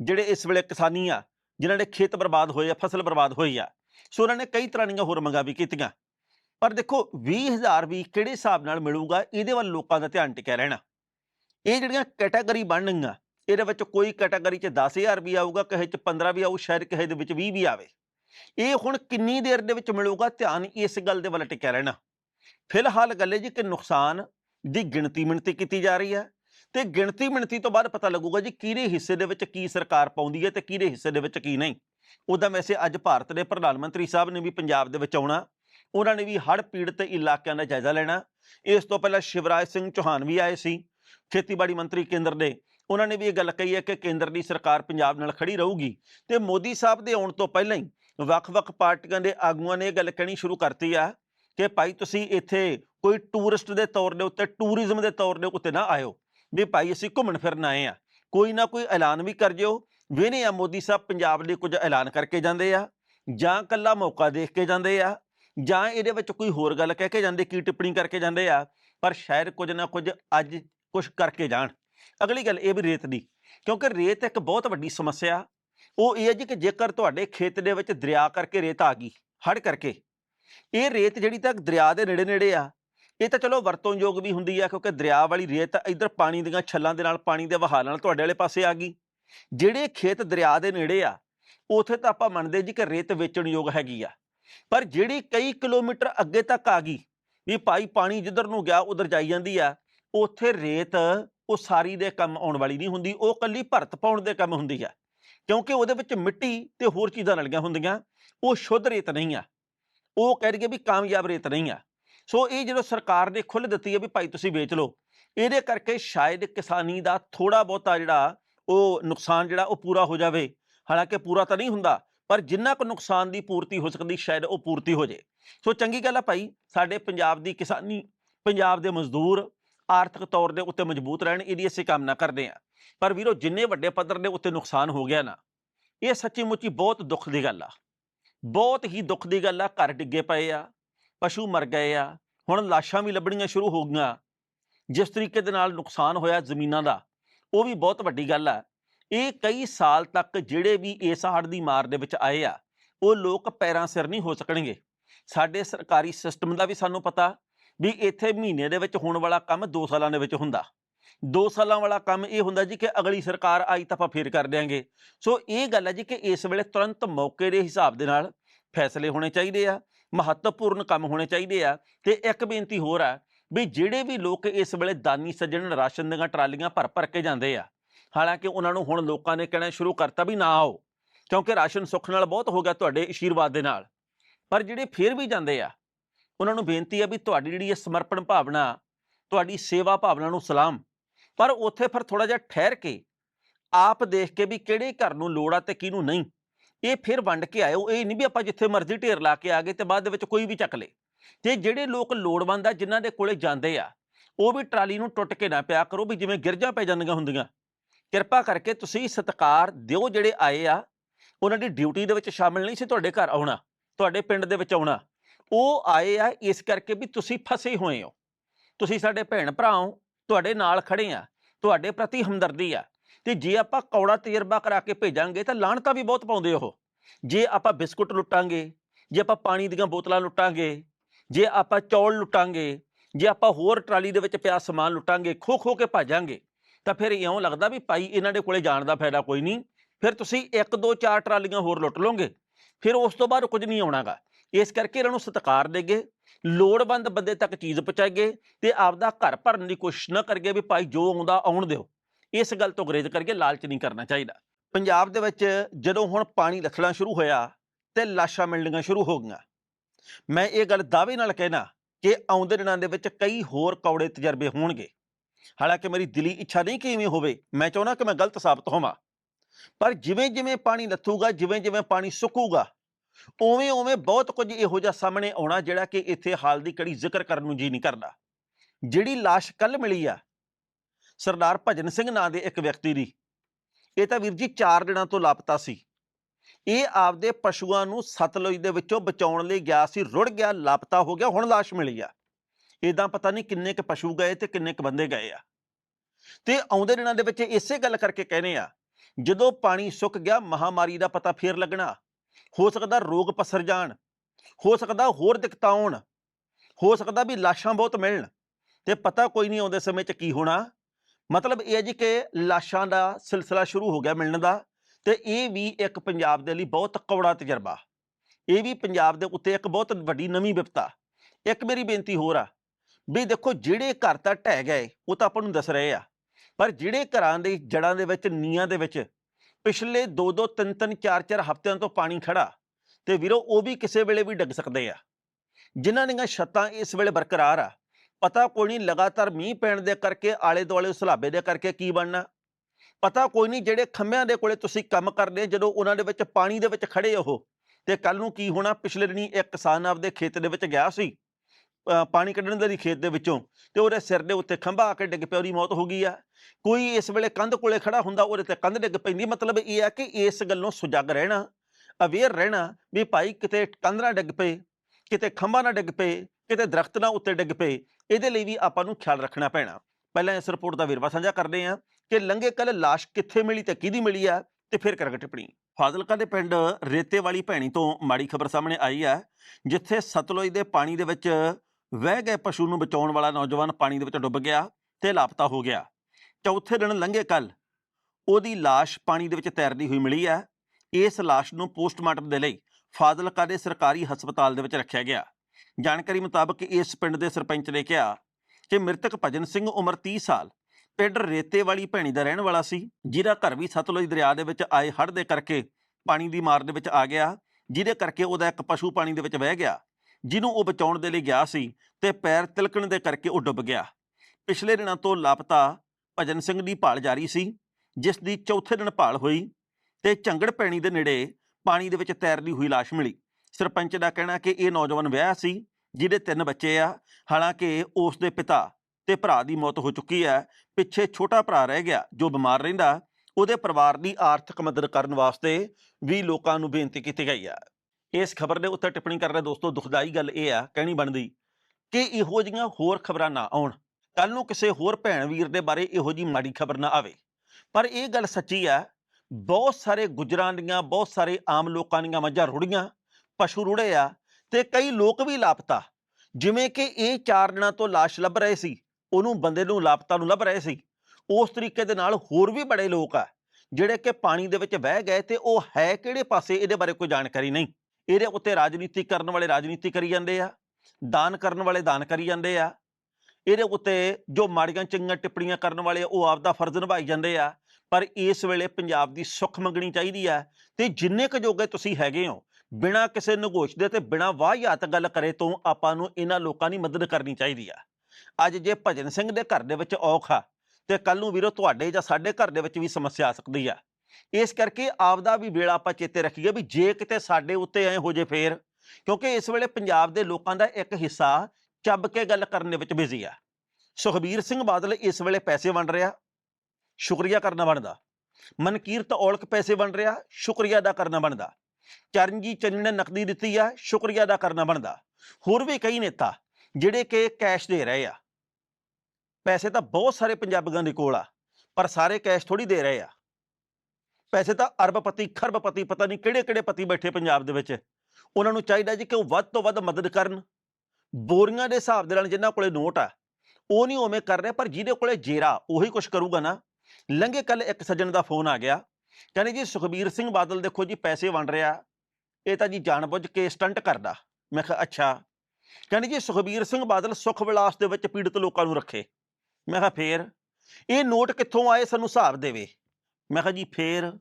ਜਿਹੜੇ ਇਸ ਵੇਲੇ ਕਿਸਾਨੀ ਆ ਜਿਨ੍ਹਾਂ ਦੇ ਖੇਤ ਬਰਬਾਦ ਹੋਏ ਆ ਫਸਲ ਬਰਬਾਦ ਹੋਈ ਆ ਸੋ ਉਹਨਾਂ ਨੇ ਕਈ ਤਰ੍ਹਾਂ ਦੀਆਂ ਹੋਰ ਮੰਗਾਂ ਵੀ ਕੀਤੀਆਂ ਪਰ ਦੇਖੋ 20000 ਵੀ ਕਿਹੜੇ ਹਿਸਾਬ ਨਾਲ ਮਿਲੂਗਾ ਇਹਦੇ ਵੱਲ ਲੋਕਾਂ ਦਾ ਧਿਆਨ ਟਿਕਿਆ ਰਹਿਣਾ ਇਹ ਜਿਹੜੀਆਂ ਕੈਟਾਗਰੀ ਬਣਨਗੀਆਂ ਇਹਦੇ ਵਿੱਚ ਕੋਈ ਕੈਟਾਗਰੀ 'ਚ 10000 ਵੀ ਆਊਗਾ, ਕਿਸੇ 'ਚ 15 ਵੀ ਆਊ, ਸ਼ਾਇਦ ਕਿਸੇ ਦੇ ਵਿੱਚ 20 ਵੀ ਆਵੇ। ਇਹ ਹੁਣ ਕਿੰਨੀ ਦੇਰ ਦੇ ਵਿੱਚ ਮਿਲੂਗਾ? ਧਿਆਨ ਇਸ ਗੱਲ ਦੇ ਵੱਲ ਟਿਕਿਆ ਰਹਿਣਾ। ਫਿਲਹਾਲ ਗੱਲ ਹੈ ਜੀ ਕਿ ਨੁਕਸਾਨ ਦੀ ਗਿਣਤੀ ਮਿਣਤੀ ਕੀਤੀ ਜਾ ਰਹੀ ਹੈ ਤੇ ਗਿਣਤੀ ਮਿਣਤੀ ਤੋਂ ਬਾਅਦ ਪਤਾ ਲੱਗੂਗਾ ਜੀ ਕਿਹੜੇ ਹਿੱਸੇ ਦੇ ਵਿੱਚ ਕੀ ਸਰਕਾਰ ਪਾਉਂਦੀ ਹੈ ਤੇ ਕਿਹੜੇ ਹਿੱਸੇ ਦੇ ਵਿੱਚ ਕੀ ਨਹੀਂ। ਉਹਦਾ ਵੈਸੇ ਅੱਜ ਭਾਰਤ ਦੇ ਪ੍ਰਧਾਨ ਮੰਤਰੀ ਸਾਹਿਬ ਨੇ ਵੀ ਪੰਜਾਬ ਦੇ ਵਿੱਚ ਆਉਣਾ, ਉਹਨਾਂ ਨੇ ਵੀ ਹੜ੍ਹ ਪੀੜਤ ਇਲਾਕਿਆਂ ਦਾ ਜਾਇਜ਼ਾ ਲੈਣਾ। ਇਸ ਤੋਂ ਪਹਿਲਾਂ ਸ਼ਿਵਰਾਜ ਸਿੰਘ ਚੌਹਾਨ ਵੀ ਆਏ ਸੀ। ਖੇਤੀਬਾੜੀ ਮੰਤਰੀ ਕੇਂਦਰ ਦੇ ਉਹਨਾਂ ਨੇ ਵੀ ਇਹ ਗੱਲ ਕਹੀ ਹੈ ਕਿ ਕੇਂਦਰ ਦੀ ਸਰਕਾਰ ਪੰਜਾਬ ਨਾਲ ਖੜੀ ਰਹੂਗੀ ਤੇ ਮੋਦੀ ਸਾਹਿਬ ਦੇ ਆਉਣ ਤੋਂ ਪਹਿਲਾਂ ਹੀ ਵੱਖ-ਵੱਖ ਪਾਰਟੀਆਂ ਦੇ ਆਗੂਆਂ ਨੇ ਇਹ ਗੱਲ ਕਹਿਣੀ ਸ਼ੁਰੂ ਕਰਤੀ ਆ ਕਿ ਭਾਈ ਤੁਸੀਂ ਇੱਥੇ ਕੋਈ ਟੂਰਿਸਟ ਦੇ ਤੌਰ ਦੇ ਉੱਤੇ, ਟੂਰਿਜ਼ਮ ਦੇ ਤੌਰ ਦੇ ਉੱਤੇ ਨਾ ਆਇਓ, ਵੀ ਭਾਈ ਅਸੀਂ ਘੁੰਮਣ ਫਿਰਨ ਆਏ ਆ। ਕੋਈ ਨਾ ਕੋਈ ਐਲਾਨ ਵੀ ਕਰ ਜਿਓ ਵੇਨੇ ਆ ਮੋਦੀ ਸਾਹਿਬ ਪੰਜਾਬ ਲਈ ਕੁਝ ਐਲਾਨ ਕਰਕੇ ਜਾਂਦੇ ਆ, ਜਾਂ ਕੱਲਾ ਮੌਕਾ ਦੇਖ ਕੇ ਜਾਂਦੇ ਆ, ਜਾਂ ਇਹਦੇ ਵਿੱਚ ਕੋਈ ਹੋਰ ਗੱਲ ਕਹਿ ਕੇ ਜਾਂਦੇ, ਕੀ ਟਿੱਪਣੀ ਕਰਕੇ ਜਾਂਦੇ ਆ, ਪਰ ਸ਼ਾਇਦ ਕੁਝ ਨਾ ਕੁਝ ਅੱਜ ਕੁਝ ਕਰਕੇ ਜਾਣ। ਅਗਲੀ ਗੱਲ ਇਹ ਵੀ ਰੇਤ ਦੀ, ਕਿਉਂਕਿ ਰੇਤ ਇੱਕ ਬਹੁਤ ਵੱਡੀ ਸਮੱਸਿਆ। ਉਹ ਇਹ ਹੈ ਜੀ ਕਿ ਜੇਕਰ ਤੁਹਾਡੇ ਖੇਤ ਦੇ ਵਿੱਚ ਦਰਿਆ ਕਰਕੇ ਰੇਤ ਆ ਗਈ ਹੜ ਕਰਕੇ, ਇਹ ਰੇਤ ਜਿਹੜੀ ਤੱਕ ਦਰਿਆ ਦੇ ਨੇੜੇ ਨੇੜੇ ਆ, ਇਹ ਤਾਂ ਚਲੋ ਵਰਤੋਂਯੋਗ ਵੀ ਹੁੰਦੀ ਆ, ਕਿਉਂਕਿ ਦਰਿਆ ਵਾਲੀ ਰੇਤ ਇੱਧਰ ਪਾਣੀ ਦੀਆਂ ਛੱਲਾਂ ਦੇ ਨਾਲ, ਪਾਣੀ ਦੇ ਵਹਾਅ ਨਾਲ ਤੁਹਾਡੇ ਵਾਲੇ ਪਾਸੇ ਆ ਗਈ। ਜਿਹੜੇ ਖੇਤ ਦਰਿਆ ਦੇ ਨੇੜੇ ਆ, ਉਥੇ ਤਾਂ ਆਪਾਂ ਮੰਨਦੇ ਜੀ ਕਿ ਰੇਤ ਵੇਚਣ ਯੋਗ ਹੈਗੀ ਆ। ਪਰ ਜਿਹੜੀ ਕਈ ਕਿਲੋਮੀਟਰ ਅੱਗੇ ਤੱਕ ਆ ਗਈ, ਵੀ ਭਾਈ ਪਾਣੀ ਜਿੱਧਰ ਨੂੰ ਗਿਆ, ਉਧਰ ਜਾਈ ਜਾਂਦੀ ਆ ਉੱਥੇ ਰੇਤ ਉਹ ਸਾਰੀ ਦੇ ਕੰਮ ਆਉਣ ਵਾਲੀ ਨਹੀਂ ਹੁੰਦੀ, ਉਹ ਕੱਲੀ ਭਰਤ ਪਾਉਣ ਦੇ ਕੰਮ ਹੁੰਦੀ ਆ। ਕਿਉਂਕਿ ਉਹਦੇ ਵਿੱਚ ਮਿੱਟੀ ਤੇ ਹੋਰ ਚੀਜ਼ਾਂ ਰਲੀਆਂ ਹੁੰਦੀਆਂ, ਉਹ ਸ਼ੁੱਧ ਰੇਤ ਨਹੀਂ ਆ। ਉਹ ਕਹਿ ਰਹੀ ਵੀ ਕਾਮਯਾਬ ਰੇਤ ਨਹੀਂ ਆ। ਸੋ ਇਹ ਜਦੋਂ ਸਰਕਾਰ ਨੇ ਖੁੱਲ੍ਹ ਦਿੱਤੀ ਹੈ ਵੀ ਭਾਈ ਤੁਸੀਂ ਵੇਚ ਲਓ, ਇਹਦੇ ਕਰਕੇ ਸ਼ਾਇਦ ਕਿਸਾਨੀ ਦਾ ਥੋੜਾ ਬਹੁਤਾ ਜਿਹੜਾ ਉਹ ਨੁਕਸਾਨ ਜਿਹੜਾ ਉਹ ਪੂਰਾ ਹੋ ਜਾਵੇ। ਹਾਲਾਂਕਿ ਪੂਰਾ ਤਾਂ ਨਹੀਂ ਹੁੰਦਾ, ਪਰ ਜਿੰਨਾ ਕੁ ਨੁਕਸਾਨ ਦੀ ਪੂਰਤੀ ਹੋ ਸਕਦੀ, ਸ਼ਾਇਦ ਉਹ ਪੂਰਤੀ ਹੋ ਜੇ ਸੋ ਚੰਗੀ ਗੱਲ ਆ ਭਾਈ, ਸਾਡੇ ਪੰਜਾਬ ਦੀ ਕਿਸਾਨੀ, ਪੰਜਾਬ ਦੇ ਮਜ਼ਦੂਰ ਆਰਥਿਕ ਤੌਰ ਦੇ ਉੱਤੇ ਮਜ਼ਬੂਤ ਰਹਿਣ, ਇਹਦੀ ਅਸੀਂ ਕਾਮਨਾ ਕਰਦੇ ਹਾਂ। ਪਰ ਵੀਰੋ, ਜਿੰਨੇ ਵੱਡੇ ਪੱਧਰ ਦੇ ਉੱਤੇ ਨੁਕਸਾਨ ਹੋ ਗਿਆ ਨਾ, ਇਹ ਸੱਚੀ ਮੁੱਚੀ ਬਹੁਤ ਦੁੱਖ ਦੀ ਗੱਲ ਆ। ਬਹੁਤ ਹੀ ਦੁੱਖ ਦੀ ਗੱਲ ਆ, ਘਰ ਡਿੱਗੇ ਪਏ ਆ, ਪਸ਼ੂ ਮਰ ਗਏ ਆ, ਹੁਣ ਲਾਸ਼ਾਂ ਵੀ ਲੱਭਣੀਆਂ ਸ਼ੁਰੂ ਹੋ ਗਈਆਂ। ਜਿਸ ਤਰੀਕੇ ਦੇ ਨਾਲ ਨੁਕਸਾਨ ਹੋਇਆ ਜ਼ਮੀਨਾਂ ਦਾ, ਉਹ ਵੀ ਬਹੁਤ ਵੱਡੀ ਗੱਲ ਆ। ਇਹ ਕਈ ਸਾਲ ਤੱਕ ਜਿਹੜੇ ਵੀ ਇਸ ਹੜ੍ਹ ਦੀ ਮਾਰ ਦੇ ਵਿੱਚ ਆਏ ਆ, ਉਹ ਲੋਕ ਪੈਰਾਂ ਸਿਰ ਨਹੀਂ ਹੋ ਸਕਣਗੇ। ਸਾਡੇ ਸਰਕਾਰੀ ਸਿਸਟਮ ਦਾ ਵੀ ਸਾਨੂੰ ਪਤਾ ਵੀ ਇੱਥੇ ਮਹੀਨੇ ਦੇ ਵਿੱਚ ਹੋਣ ਵਾਲਾ ਕੰਮ 2 ਸਾਲਾਂ ਦੇ ਵਿੱਚ ਹੁੰਦਾ। 2 ਸਾਲਾਂ ਵਾਲਾ ਕੰਮ ਇਹ ਹੁੰਦਾ ਜੀ ਕਿ ਅਗਲੀ ਸਰਕਾਰ ਆਈ ਤਾਂ ਆਪਾਂ ਫੇਰ ਕਰ ਦਿਆਂਗੇ। ਸੋ ਇਹ ਗੱਲ ਹੈ ਜੀ ਕਿ ਇਸ ਵੇਲੇ ਤੁਰੰਤ ਮੌਕੇ ਦੇ ਹਿਸਾਬ ਦੇ ਨਾਲ ਫੈਸਲੇ ਹੋਣੇ ਚਾਹੀਦੇ ਆ, ਮਹੱਤਵਪੂਰਨ ਕੰਮ ਹੋਣੇ ਚਾਹੀਦੇ ਆ। ਤੇ ਇੱਕ ਬੇਨਤੀ ਹੋਰ ਆ ਵੀ ਜਿਹੜੇ ਵੀ ਲੋਕ ਇਸ ਵੇਲੇ ਦਾਨੀ ਸੱਜਣ ਰਾਸ਼ਨ ਦੀਆਂ ਟਰਾਲੀਆਂ ਭਰ ਭਰ ਕੇ ਜਾਂਦੇ ਆ, ਹਾਲਾਂਕਿ ਉਹਨਾਂ ਨੂੰ ਹੁਣ ਲੋਕਾਂ ਨੇ ਕਹਿਣਾ ਸ਼ੁਰੂ ਕਰਤਾ ਵੀ ਨਾ ਆਓ, ਕਿਉਂਕਿ ਰਾਸ਼ਨ ਸੁੱਖ ਨਾਲ ਬਹੁਤ ਹੋ ਗਿਆ ਤੁਹਾਡੇ ਅਸ਼ੀਰਵਾਦ ਦੇ ਨਾਲ। ਪਰ ਜਿਹੜੇ ਫੇਰ ਵੀ ਜਾਂਦੇ ਆ ਉਹਨਾਂ ਨੂੰ ਬੇਨਤੀ ਹੈ ਵੀ ਤੁਹਾਡੀ ਜਿਹੜੀ ਇਹ ਸਮਰਪਣ ਭਾਵਨਾ, ਤੁਹਾਡੀ ਸੇਵਾ ਭਾਵਨਾ ਨੂੰ ਸਲਾਮ। ਪਰ ਉੱਥੇ ਫਿਰ ਥੋੜਾ ਜਿਹਾ ਠਹਿਰ ਕੇ ਆਪ ਦੇਖ ਕੇ ਵੀ ਕਿਹੜੇ ਘਰ ਨੂੰ ਲੋੜ ਆ ਤੇ ਕਿਹਨੂੰ ਨਹੀਂ। ਇਹ ਫਿਰ ਵੰਡ ਕੇ ਆਇਓ। ਇਹ ਨਹੀਂ ਵੀ ਆਪਾਂ ਜਿੱਥੇ ਮਰਜ਼ੀ ਢੇਰ ਲਾ ਕੇ ਆ ਗਏ ਤੇ ਬਾਅਦ ਦੇ ਵਿੱਚ ਕੋਈ ਵੀ ਚੱਕ ਲੇ। ਤੇ ਜਿਹੜੇ ਲੋਕ ਲੋੜਵੰਦ ਆ, ਜਿਨ੍ਹਾਂ ਦੇ ਕੋਲੇ ਜਾਂਦੇ ਆ, ਉਹ ਵੀ ਟਰਾਲੀ ਨੂੰ ਟੁੱਟ ਕੇ ਨਾ ਪਿਆ ਕਰੋ ਵੀ ਜਿਵੇਂ ਗਿਰਜਾਂ ਪੈ ਜਾਂਦੀਆਂ ਹੁੰਦੀਆਂ। ਕਿਰਪਾ ਕਰਕੇ ਤੁਸੀਂ ਸਤਿਕਾਰ ਦਿਓ ਜਿਹੜੇ ਆਏ ਆ। ਉਹਨਾਂ ਦੀ ਡਿਊਟੀ ਦੇ ਵਿੱਚ ਸ਼ਾਮਿਲ ਨਹੀਂ ਸੀ ਤੁਹਾਡੇ ਘਰ ਆਉਣਾ, ਤੁਹਾਡੇ ਪਿੰਡ ਦੇ ਵਿੱਚ ਆਉਣਾ। ਉਹ ਆਏ ਆ ਇਸ ਕਰਕੇ ਵੀ ਤੁਸੀਂ ਫਸੇ ਹੋਏ ਹੋ। ਤੁਸੀਂ ਸਾਡੇ ਭੈਣ ਭਰਾ ਹੋ, ਤੁਹਾਡੇ ਨਾਲ ਖੜੇ ਆ, ਤੁਹਾਡੇ ਪ੍ਰਤੀ ਹਮਦਰਦੀ ਆ। ਤੇ ਜੇ ਆਪਾਂ ਕੌੜਾ ਤਜਰਬਾ ਕਰਾ ਕੇ ਭੇਜਾਂਗੇ ਤਾਂ ਲਾਹਣਤਾਂ ਵੀ ਬਹੁਤ ਪਾਉਂਦੇ ਉਹ। ਜੇ ਆਪਾਂ ਬਿਸਕੁਟ ਲੁੱਟਾਂਗੇ, ਜੇ ਆਪਾਂ ਪਾਣੀ ਦੀਆਂ ਬੋਤਲਾਂ ਲੁੱਟਾਂਗੇ, ਜੇ ਆਪਾਂ ਚੌਲ ਲੁੱਟਾਂਗੇ, ਜੇ ਆਪਾਂ ਹੋਰ ਟਰਾਲੀ ਦੇ ਵਿੱਚ ਪਿਆ ਸਮਾਨ ਲੁੱਟਾਂਗੇ ਖੋ ਖੋ ਕੇ ਭਾਜਾਂਗੇ, ਤਾਂ ਫਿਰ ਇਉਂ ਲੱਗਦਾ ਵੀ ਭਾਈ ਇਹਨਾਂ ਦੇ ਕੋਲੇ ਜਾਣ ਦਾ ਫਾਇਦਾ ਕੋਈ ਨਹੀਂ। ਫਿਰ ਤੁਸੀਂ ਇੱਕ, ਦੋ, ਚਾਰ ਟਰਾਲੀਆਂ ਹੋਰ ਲੁੱਟ ਲਓਗੇ। ਫਿਰ ਉਸ ਤੋਂ ਬਾਅਦ ਕੁਝ ਨਹੀਂ ਆਉਣਾਗਾ। ਇਸ ਕਰਕੇ ਇਹਨਾਂ ਨੂੰ ਸਤਿਕਾਰ ਦੇਗੇ, ਲੋੜਵੰਦ ਬੰਦੇ ਤੱਕ ਚੀਜ਼ ਪਹੁੰਚਾਈਏ ਤੇ ਆਪਦਾ ਘਰ ਭਰਨ ਦੀ ਕੋਸ਼ਿਸ਼ ਨਾ ਕਰਗੇ ਵੀ ਭਾਈ ਜੋ ਆਉਂਦਾ ਆਉਣ ਦਿਓ। ਇਸ ਗੱਲ ਤੋਂ ਗਰੇਜ਼ ਕਰਕੇ ਲਾਲਚ ਨਹੀਂ ਕਰਨਾ ਚਾਹੀਦਾ। ਪੰਜਾਬ ਦੇ ਵਿੱਚ ਜਦੋਂ ਹੁਣ ਪਾਣੀ ਲੱਥਣਾ ਸ਼ੁਰੂ ਹੋਇਆ ਤੇ ਲਾਸ਼ਾਂ ਮਿਲਣੀਆਂ ਸ਼ੁਰੂ ਹੋ ਗਈਆਂ। ਮੈਂ ਇਹ ਗੱਲ ਦਾਅਵੇ ਨਾਲ ਕਹਿਣਾ ਕਿ ਆਉਂਦੇ ਦਿਨਾਂ ਦੇ ਵਿੱਚ ਕਈ ਹੋਰ ਕੌੜੇ ਤਜਰਬੇ ਹੋਣਗੇ। ਹਾਲਾਂਕਿ ਮੇਰੀ ਦਿਲੀ ਇੱਛਾ ਨਹੀਂ ਕਿ ਇਵੇਂ ਹੋਵੇ, ਮੈਂ ਚਾਹੁੰਦਾ ਕਿ ਮੈਂ ਗਲਤ ਸਾਬਤ ਹੋਵਾਂ। ਪਰ ਜਿਵੇਂ ਜਿਵੇਂ ਪਾਣੀ ਲੱਥੂਗਾ ਜਿਵੇਂ ਜਿਵੇਂ ਪਾਣੀ ਸੁੱਕੂਗਾ ਉਵੇਂ ਉਵੇਂ ਬਹੁਤ ਕੁਝ ਇਹੋ ਜਿਹਾ ਸਾਹਮਣੇ ਆਉਣਾ ਜਿਹੜਾ ਕਿ ਇੱਥੇ ਹਾਲ ਦੀ ਕੜੀ ਜ਼ਿਕਰ ਕਰਨ ਨੂੰ ਜੀ ਨਹੀਂ ਕਰਦਾ। ਜਿਹੜੀ ਲਾਸ਼ ਕੱਲ ਮਿਲੀ ਆ, ਸਰਦਾਰ ਭਜਨ ਸਿੰਘ ਨਾਂ ਦੇ ਇੱਕ ਵਿਅਕਤੀ ਦੀ, ਇਹ ਤਾਂ ਵੀਰ ਜੀ 4 ਦਿਨਾਂ ਤੋਂ ਲਾਪਤਾ ਸੀ। ਇਹ ਆਪਦੇ ਪਸ਼ੂਆਂ ਨੂੰ ਸਤਲੁਜ ਦੇ ਵਿੱਚੋਂ ਬਚਾਉਣ ਲਈ ਗਿਆ ਸੀ, ਰੁੜ ਗਿਆ, ਲਾਪਤਾ ਹੋ ਗਿਆ, ਹੁਣ ਲਾਸ਼ ਮਿਲੀ ਆ। ਇਦਾਂ ਪਤਾ ਨਹੀਂ ਕਿੰਨੇ ਕ ਪਸ਼ੂ ਗਏ ਤੇ ਕਿੰਨੇ ਕ ਬੰਦੇ ਗਏ ਆ। ਤੇ ਆਉਂਦੇ ਦਿਨਾਂ ਦੇ ਵਿੱਚ ਇਸੇ ਗੱਲ ਕਰਕੇ ਕਹਿੰਦੇ ਆ, ਜਦੋਂ ਪਾਣੀ ਸੁੱਕ ਗਿਆ, ਮਹਾਮਾਰੀ ਦਾ ਪਤਾ ਫੇਰ ਲੱਗਣਾ। ਹੋ ਸਕਦਾ ਰੋਗ ਪਸਰ ਜਾਣ, ਹੋ ਸਕਦਾ ਹੋਰ ਦਿੱਕਤਾਂ ਆਉਣ, ਹੋ ਸਕਦਾ ਵੀ ਲਾਸ਼ਾਂ ਬਹੁਤ ਮਿਲਣ, ਤੇ ਪਤਾ ਕੋਈ ਨਹੀਂ ਆਉਂਦੇ ਸਮੇਂ 'ਚ ਕੀ ਹੋਣਾ। ਮਤਲਬ ਇਹ ਹੈ ਜੀ ਕਿ ਲਾਸ਼ਾਂ ਦਾ ਸਿਲਸਿਲਾ ਸ਼ੁਰੂ ਹੋ ਗਿਆ ਮਿਲਣ ਦਾ, ਤੇ ਇਹ ਵੀ ਇੱਕ ਪੰਜਾਬ ਦੇ ਲਈ ਬਹੁਤ ਕੌੜਾ ਤਜਰਬਾ। ਇਹ ਵੀ ਪੰਜਾਬ ਦੇ ਉੱਤੇ ਇੱਕ ਬਹੁਤ ਵੱਡੀ ਨਵੀਂ ਵਿਪਤਾ। ਇੱਕ ਮੇਰੀ ਬੇਨਤੀ ਹੋਰ ਆ, ਵੀ ਦੇਖੋ ਜਿਹੜੇ ਘਰ ਤਾਂ ਢਹਿ ਗਏ, ਉਹ ਤਾਂ ਆਪਾਂ ਨੂੰ ਦੱਸ ਰਹੇ ਆ, ਪਰ ਜਿਹੜੇ ਘਰਾਂ ਦੇ ਜੜਾਂ ਦੇ ਵਿੱਚ ਨੀਆਂ ਦੇ ਵਿੱਚ ਪਿਛਲੇ 2-2 3-3 4-4 ਹਫ਼ਤਿਆਂ ਤੋਂ ਪਾਣੀ ਖੜਾ ਤੇ ਵੀਰੋ, ਉਹ ਵੀ ਕਿਸੇ ਵੇਲੇ ਵੀ ਡਿੱਗ ਸਕਦੇ ਆ। ਜਿਨ੍ਹਾਂ ਦੀਆਂ ਛੱਤਾਂ ਇਸ ਵੇਲੇ ਬਰਕਰਾਰ ਆ। ਪਤਾ ਕੋਈ ਨਹੀਂ ਲਗਾਤਾਰ ਮੀਂਹ ਪੈਣ ਦੇ ਕਰਕੇ ਆਲੇ ਦੁਆਲੇ ਸਲਾਬੇ ਦੇ ਕਰਕੇ ਕੀ ਬਣਨਾ। ਪਤਾ ਕੋਈ ਨਹੀਂ ਜਿਹੜੇ ਖੰਭਿਆਂ ਦੇ ਕੋਲੇ ਤੁਸੀਂ ਕੰਮ ਕਰਦੇ, ਜਦੋਂ ਉਹਨਾਂ ਦੇ ਵਿੱਚ ਪਾਣੀ ਦੇ ਵਿੱਚ ਖੜੇ ਉਹ, ਤੇ ਕੱਲ ਨੂੰ ਕੀ ਹੋਣਾ? ਪਿਛਲੇ ਦਿਨੀ ਇੱਕ ਕਿਸਾਨ ਆਪਦੇ ਖੇਤ ਦੇ ਵਿੱਚ ਗਿਆ ਸੀ। ਪਾਣੀ ਕੱਢਣ ਦੇ ਲਈ ਖੇਤ ਦੇ ਵਿੱਚੋਂ ਤੇ ਉਹਦੇ ਸਿਰ ਦੇ ਉੱਤੇ ਖੰਭਾ ਆ ਕੇ ਡਿੱਗ ਪਿਆ, ਉਹਦੀ ਮੌਤ ਹੋ ਗਈ ਆ। ਕੋਈ ਇਸ ਵੇਲੇ ਕੰਧ ਕੋਲੇ ਖੜਾ ਹੁੰਦਾ, ਉਹਦੇ ਤੇ ਕੰਧ ਡਿੱਗ ਪੈਂਦੀ। ਮਤਲਬ ਇਹ ਆ ਕਿ ਇਸ ਗੱਲੋਂ ਸੁਜੱਗ ਰਹਿਣਾ, ਅਵੇਅਰ ਰਹਿਣਾ ਵੀ ਭਾਈ ਕਿਤੇ ਕੰਧ ਨਾ ਡਿੱਗ ਪਏ, ਕਿਤੇ ਖੰਭਾ ਨਾ ਡਿੱਗ ਪਏ, ਕਿਤੇ ਦਰਖਤ ਨਾ ਉੱਤੇ ਡਿੱਗ ਪਏ, ਇਹਦੇ ਲਈ ਵੀ ਆਪਾਂ ਨੂੰ ਖਿਆਲ ਰੱਖਣਾ ਪੈਣਾ। ਪਹਿਲਾਂ ਇਸ ਰਿਪੋਰਟ ਦਾ ਵੇਰਵਾ ਸਾਂਝਾ ਕਰਦੇ ਹਾਂ ਕਿ ਲੰਗੇ ਕੱਲ ਲਾਸ਼ ਕਿੱਥੇ ਮਿਲੀ ਤੇ ਕਿਹਦੀ ਮਿਲੀ ਆ ਤੇ ਫਿਰ ਕਰਾਂਗੇ ਟਿੱਪਣੀ। ਫਾਜ਼ਿਲਕਾ ਦੇ ਪਿੰਡ ਰੇਤੇ ਵਾਲੀ ਭੈਣੀ ਤੋਂ ਮਾੜੀ ਖਬਰ ਸਾਹਮਣੇ ਆਈ ਆ, ਜਿੱਥੇ ਸਤਲੁਜ ਦੇ ਪਾਣੀ ਦੇ ਵਿੱਚ ਵਹਿ ਗਏ ਪਸ਼ੂ ਨੂੰ ਬਚਾਉਣ ਵਾਲਾ ਨੌਜਵਾਨ ਪਾਣੀ ਦੇ ਵਿੱਚ ਡੁੱਬ ਗਿਆ ਤੇ ਲਾਪਤਾ ਹੋ ਗਿਆ। ਚੌਥੇ ਦਿਨ ਲੰਘੇ ਕੱਲ। ਉਹਦੀ ਲਾਸ਼ ਪਾਣੀ ਦੇ ਵਿੱਚ ਤੈਰਦੀ ਹੋਈ ਮਿਲੀ ਹੈ। ਇਸ ਲਾਸ਼ ਨੂੰ ਪੋਸਟਮਾਰਟਮ ਦੇ ਲਈ ਫਾਜ਼ਿਲਕਾ ਦੇ ਸਰਕਾਰੀ ਹਸਪਤਾਲ ਦੇ ਵਿੱਚ ਰੱਖਿਆ ਗਿਆ। ਜਾਣਕਾਰੀ ਮੁਤਾਬਕ ਇਸ ਪਿੰਡ ਦੇ ਸਰਪੰਚ ਨੇ ਕਿਹਾ ਕਿ ਮ੍ਰਿਤਕ ਭਜਨ ਸਿੰਘ ਉਮਰ 30 ਸਾਲ, ਪਿੰਡ ਰੇਤੇ ਵਾਲੀ ਭੈਣੀ ਦਾ ਰਹਿਣ ਵਾਲਾ ਸੀ, ਜਿਹਦਾ ਘਰ ਵੀ ਸਤਲੁਜ ਦਰਿਆ ਦੇ ਵਿੱਚ ਆਏ ਹੜ੍ਹ ਦੇ ਕਰਕੇ ਪਾਣੀ ਦੀ ਮਾਰ ਦੇ ਵਿੱਚ ਆ ਗਿਆ, ਜਿਹਦੇ ਕਰਕੇ ਉਹਦਾ ਇੱਕ ਪਸ਼ੂ ਪਾਣੀ ਦੇ ਵਿੱਚ ਵਹਿ ਗਿਆ। ਜਿਹਨੂੰ ਉਹ ਬਚਾਉਣ ਦੇ ਲਈ ਗਿਆ ਸੀ ਤੇ ਪੈਰ ਤਿਲਕਣ ਦੇ ਕਰਕੇ ਉਹ ਡੁੱਬ ਗਿਆ। ਪਿਛਲੇ ਦਿਨਾਂ ਤੋਂ ਲਾਪਤਾ ਭਜਨ ਸਿੰਘ ਦੀ ਭਾਲ ਜਾਰੀ ਸੀ, ਜਿਸ ਦੀ ਚੌਥੇ ਦਿਨ ਭਾਲ ਹੋਈ ਤੇ ਝੰਗੜ ਪੈਣੀ ਦੇ ਨੇੜੇ ਪਾਣੀ ਦੇ ਵਿੱਚ ਤੈਰਦੀ ਹੋਈ ਲਾਸ਼ ਮਿਲੀ। ਸਰਪੰਚ ਦਾ ਕਹਿਣਾ ਕਿ ਇਹ ਨੌਜਵਾਨ ਵਿਆਹ ਸੀ, ਜਿਹਦੇ ਤਿੰਨ ਬੱਚੇ ਆ। ਹਾਲਾਂਕਿ ਉਸ ਦੇ ਪਿਤਾ ਤੇ ਭਰਾ ਦੀ ਮੌਤ ਹੋ ਚੁੱਕੀ ਹੈ। ਪਿੱਛੇ ਛੋਟਾ ਭਰਾ ਰਹਿ ਗਿਆ ਜੋ ਬਿਮਾਰ ਰਹਿੰਦਾ, ਉਹਦੇ ਪਰਿਵਾਰ ਦੀ ਆਰਥਿਕ ਮਦਦ ਕਰਨ ਵਾਸਤੇ ਵੀ ਲੋਕਾਂ ਨੂੰ ਬੇਨਤੀ ਕੀਤੀ ਗਈ ਹੈ। ਇਸ ਖਬਰ ਦੇ ਉੱਤੇ ਟਿੱਪਣੀ ਕਰ ਰਹੇ ਦੋਸਤੋ, ਦੁਖਦਾਈ ਗੱਲ ਇਹ ਆ, ਕਹਿਣੀ ਬਣਦੀ ਕਿ ਇਹੋ ਜਿਹੀਆਂ ਹੋਰ ਖਬਰਾਂ ਨਾ ਆਉਣ। ਕੱਲ ਨੂੰ ਕਿਸੇ ਹੋਰ ਭੈਣ ਵੀਰ ਦੇ ਬਾਰੇ ਇਹੋ ਜੀ ਮਾੜੀ ਖਬਰ ਨਾ ਆਵੇ। ਪਰ ਇਹ ਗੱਲ ਸੱਚੀ ਆ, ਬਹੁਤ ਸਾਰੇ ਗੁਜਰਾਂ ਦੀਆਂ, ਬਹੁਤ ਸਾਰੇ ਆਮ ਲੋਕਾਂ ਦੀਆਂ ਮੱਝਾਂ ਰੁੜੀਆਂ, ਪਸ਼ੂ ਰੁੜੇ ਆ ਤੇ ਕਈ ਲੋਕ ਵੀ ਲਾਪਤਾ। ਜਿਵੇਂ ਕਿ ਇਹ ਚਾਰ ਦਿਨਾਂ ਤੋਂ ਲਾਸ਼ ਲੱਭ ਰਹੇ ਸੀ, ਉਹਨੂੰ ਬੰਦੇ ਨੂੰ ਲਾਪਤਾ ਨੂੰ ਲੱਭ ਰਹੇ ਸੀ। ਉਸ ਤਰੀਕੇ ਦੇ ਨਾਲ ਹੋਰ ਵੀ ਬੜੇ ਲੋਕ ਆ, ਜਿਹੜੇ ਕਿ ਪਾਣੀ ਦੇ ਵਿੱਚ ਵਹਿ ਗਏ ਤੇ ਉਹ ਹੈ ਕਿਹੜੇ ਪਾਸੇ, ਇਹਦੇ ਬਾਰੇ ਕੋਈ ਜਾਣਕਾਰੀ ਨਹੀਂ। ਇਹਦੇ ਉੱਤੇ ਰਾਜਨੀਤੀ ਕਰਨ ਵਾਲੇ ਰਾਜਨੀਤੀ ਕਰੀ ਜਾਂਦੇ ਆ ਦਾਨ ਕਰਨ ਵਾਲੇ ਦਾਨ ਕਰੀ ਜਾਂਦੇ ਆ। ਇਹਦੇ ਉੱਤੇ ਜੋ ਮਾੜੀਆਂ ਚੰਗੀਆਂ ਟਿੱਪਣੀਆਂ ਕਰਨ ਵਾਲੇ ਆ, ਉਹ ਆਪਦਾ ਫਰਜ਼ ਨਿਭਾਈ ਜਾਂਦੇ ਆ। ਪਰ ਇਸ ਵੇਲੇ ਪੰਜਾਬ ਦੀ ਸੁੱਖ ਮੰਗਣੀ ਚਾਹੀਦੀ ਆ। ਤੇ ਜਿੰਨੇ ਕੁ ਜੋਗੇ ਤੁਸੀਂ ਹੈਗੇ ਹੋ ਬਿਨਾਂ ਕਿਸੇ ਨਗੋਸ਼ ਦੇ ਤੇ ਬਿਨਾਂ ਵਾਹਿਆਤ ਗੱਲ ਕਰੇ ਤੋਂ ਆਪਾਂ ਨੂੰ ਇਹਨਾਂ ਲੋਕਾਂ ਦੀ ਮਦਦ ਕਰਨੀ ਚਾਹੀਦੀ ਆ। ਅੱਜ ਜੇ ਭਜਨ ਸਿੰਘ ਦੇ ਘਰ ਦੇ ਵਿੱਚ ਔਖ ਆ ਤੇ ਕੱਲ ਨੂੰ ਵੀਰੋ ਤੁਹਾਡੇ ਜਾਂ ਸਾਡੇ ਘਰ ਦੇ ਵਿੱਚ ਵੀ ਸਮੱਸਿਆ ਆ ਸਕਦੀ ਆ। ਇਸ ਕਰਕੇ ਆਪਦਾ ਵੀ ਵੇਲਾ ਆਪਾਂ ਚੇਤੇ ਰੱਖੀਏ ਵੀ ਜੇ ਕਿਤੇ ਸਾਡੇ ਉੱਤੇ ਐ ਹੋ ਜੇ ਫੇਰ, ਕਿਉਂਕਿ ਇਸ ਵੇਲੇ ਪੰਜਾਬ ਦੇ ਲੋਕਾਂ ਦਾ ਇੱਕ ਹਿੱਸਾ ਚੱਬ ਕੇ ਗੱਲ ਕਰਨ ਦੇ ਵਿੱਚ ਬਿਜ਼ੀ ਆ। ਸੁਖਬੀਰ ਸਿੰਘ ਬਾਦਲ ਇਸ ਵੇਲੇ ਪੈਸੇ ਵੰਡ ਰਿਹਾ, ਸ਼ੁਕਰੀਆ ਕਰਨਾ ਬਣਦਾ। ਮਨਕੀਰਤ ਔਲਖ ਪੈਸੇ ਵੰਡ ਰਿਹਾ, ਸ਼ੁਕਰੀਆ ਅਦਾ ਕਰਨਾ ਬਣਦਾ। ਚਰਨਜੀਤ ਚੰਨੀ ਨੇ ਨਕਦੀ ਦਿੱਤੀ ਆ, ਸ਼ੁਕਰੀਆ ਅਦਾ ਕਰਨਾ ਬਣਦਾ। ਹੋਰ ਵੀ ਕਈ ਨੇਤਾ ਜਿਹੜੇ ਕਿ ਕੈਸ਼ ਦੇ ਰਹੇ ਆ। ਪੈਸੇ ਤਾਂ ਬਹੁਤ ਸਾਰੇ ਪੰਜਾਬੀਆਂ ਦੇ ਕੋਲ ਆ, ਪਰ ਸਾਰੇ ਕੈਸ਼ ਥੋੜੀ ਦੇ ਰਹੇ ਆ। ਪੈਸੇ ਤਾਂ ਅਰਬਪਤੀ, ਖਰਬਪਤੀ, ਪਤਾ ਨਹੀਂ ਕਿਹੜੇ ਕਿਹੜੇ ਪਤੀ ਬੈਠੇ ਪੰਜਾਬ ਦੇ ਵਿੱਚ। ਉਹਨਾਂ ਨੂੰ ਚਾਹੀਦਾ ਜੀ ਕਿ ਉਹ ਵੱਧ ਤੋਂ ਵੱਧ ਮਦਦ ਕਰਨ। ਬੋਰੀਆਂ ਦੇ ਹਿਸਾਬ ਦੇ ਨਾਲ ਜਿਨ੍ਹਾਂ ਕੋਲੇ ਨੋਟ ਆ, ਉਹ ਨਹੀਂ ਉਵੇਂ ਕਰ ਰਿਹਾ, ਪਰ ਜਿਹਦੇ ਕੋਲੇ ਜੇਰਾ, ਉਹੀ ਕੁਝ ਕਰੂਗਾ ਨਾ। ਲੰਘੇ ਕੱਲ ਇੱਕ ਸੱਜਣ ਦਾ ਫੋਨ ਆ ਗਿਆ। ਕਹਿੰਦੇ ਜੀ, ਸੁਖਬੀਰ ਸਿੰਘ ਬਾਦਲ ਦੇਖੋ ਜੀ ਪੈਸੇ ਵੰਡ ਰਿਹਾ। ਇਹ ਤਾਂ ਜੀ ਜਾਣਬੁੱਝ ਕੇ ਸਟੰਟ ਕਰਦਾ। ਮੈਂ ਕਿਹਾ, ਅੱਛਾ। ਕਹਿੰਦੇ ਜੀ, ਸੁਖਬੀਰ ਸਿੰਘ ਬਾਦਲ ਸੁਖ ਵਿਲਾਸ ਦੇ ਵਿੱਚ ਪੀੜਤ ਲੋਕਾਂ ਨੂੰ ਰੱਖੇ। ਮੈਂ ਕਿਹਾ, ਫੇਰ? ਇਹ ਨੋਟ ਕਿੱਥੋਂ ਆਏ ਸਾਨੂੰ ਹਿਸਾਬ ਦੇਵੇ। ਮੈਂ ਕਿਹਾ ਜੀ ਫੇਰ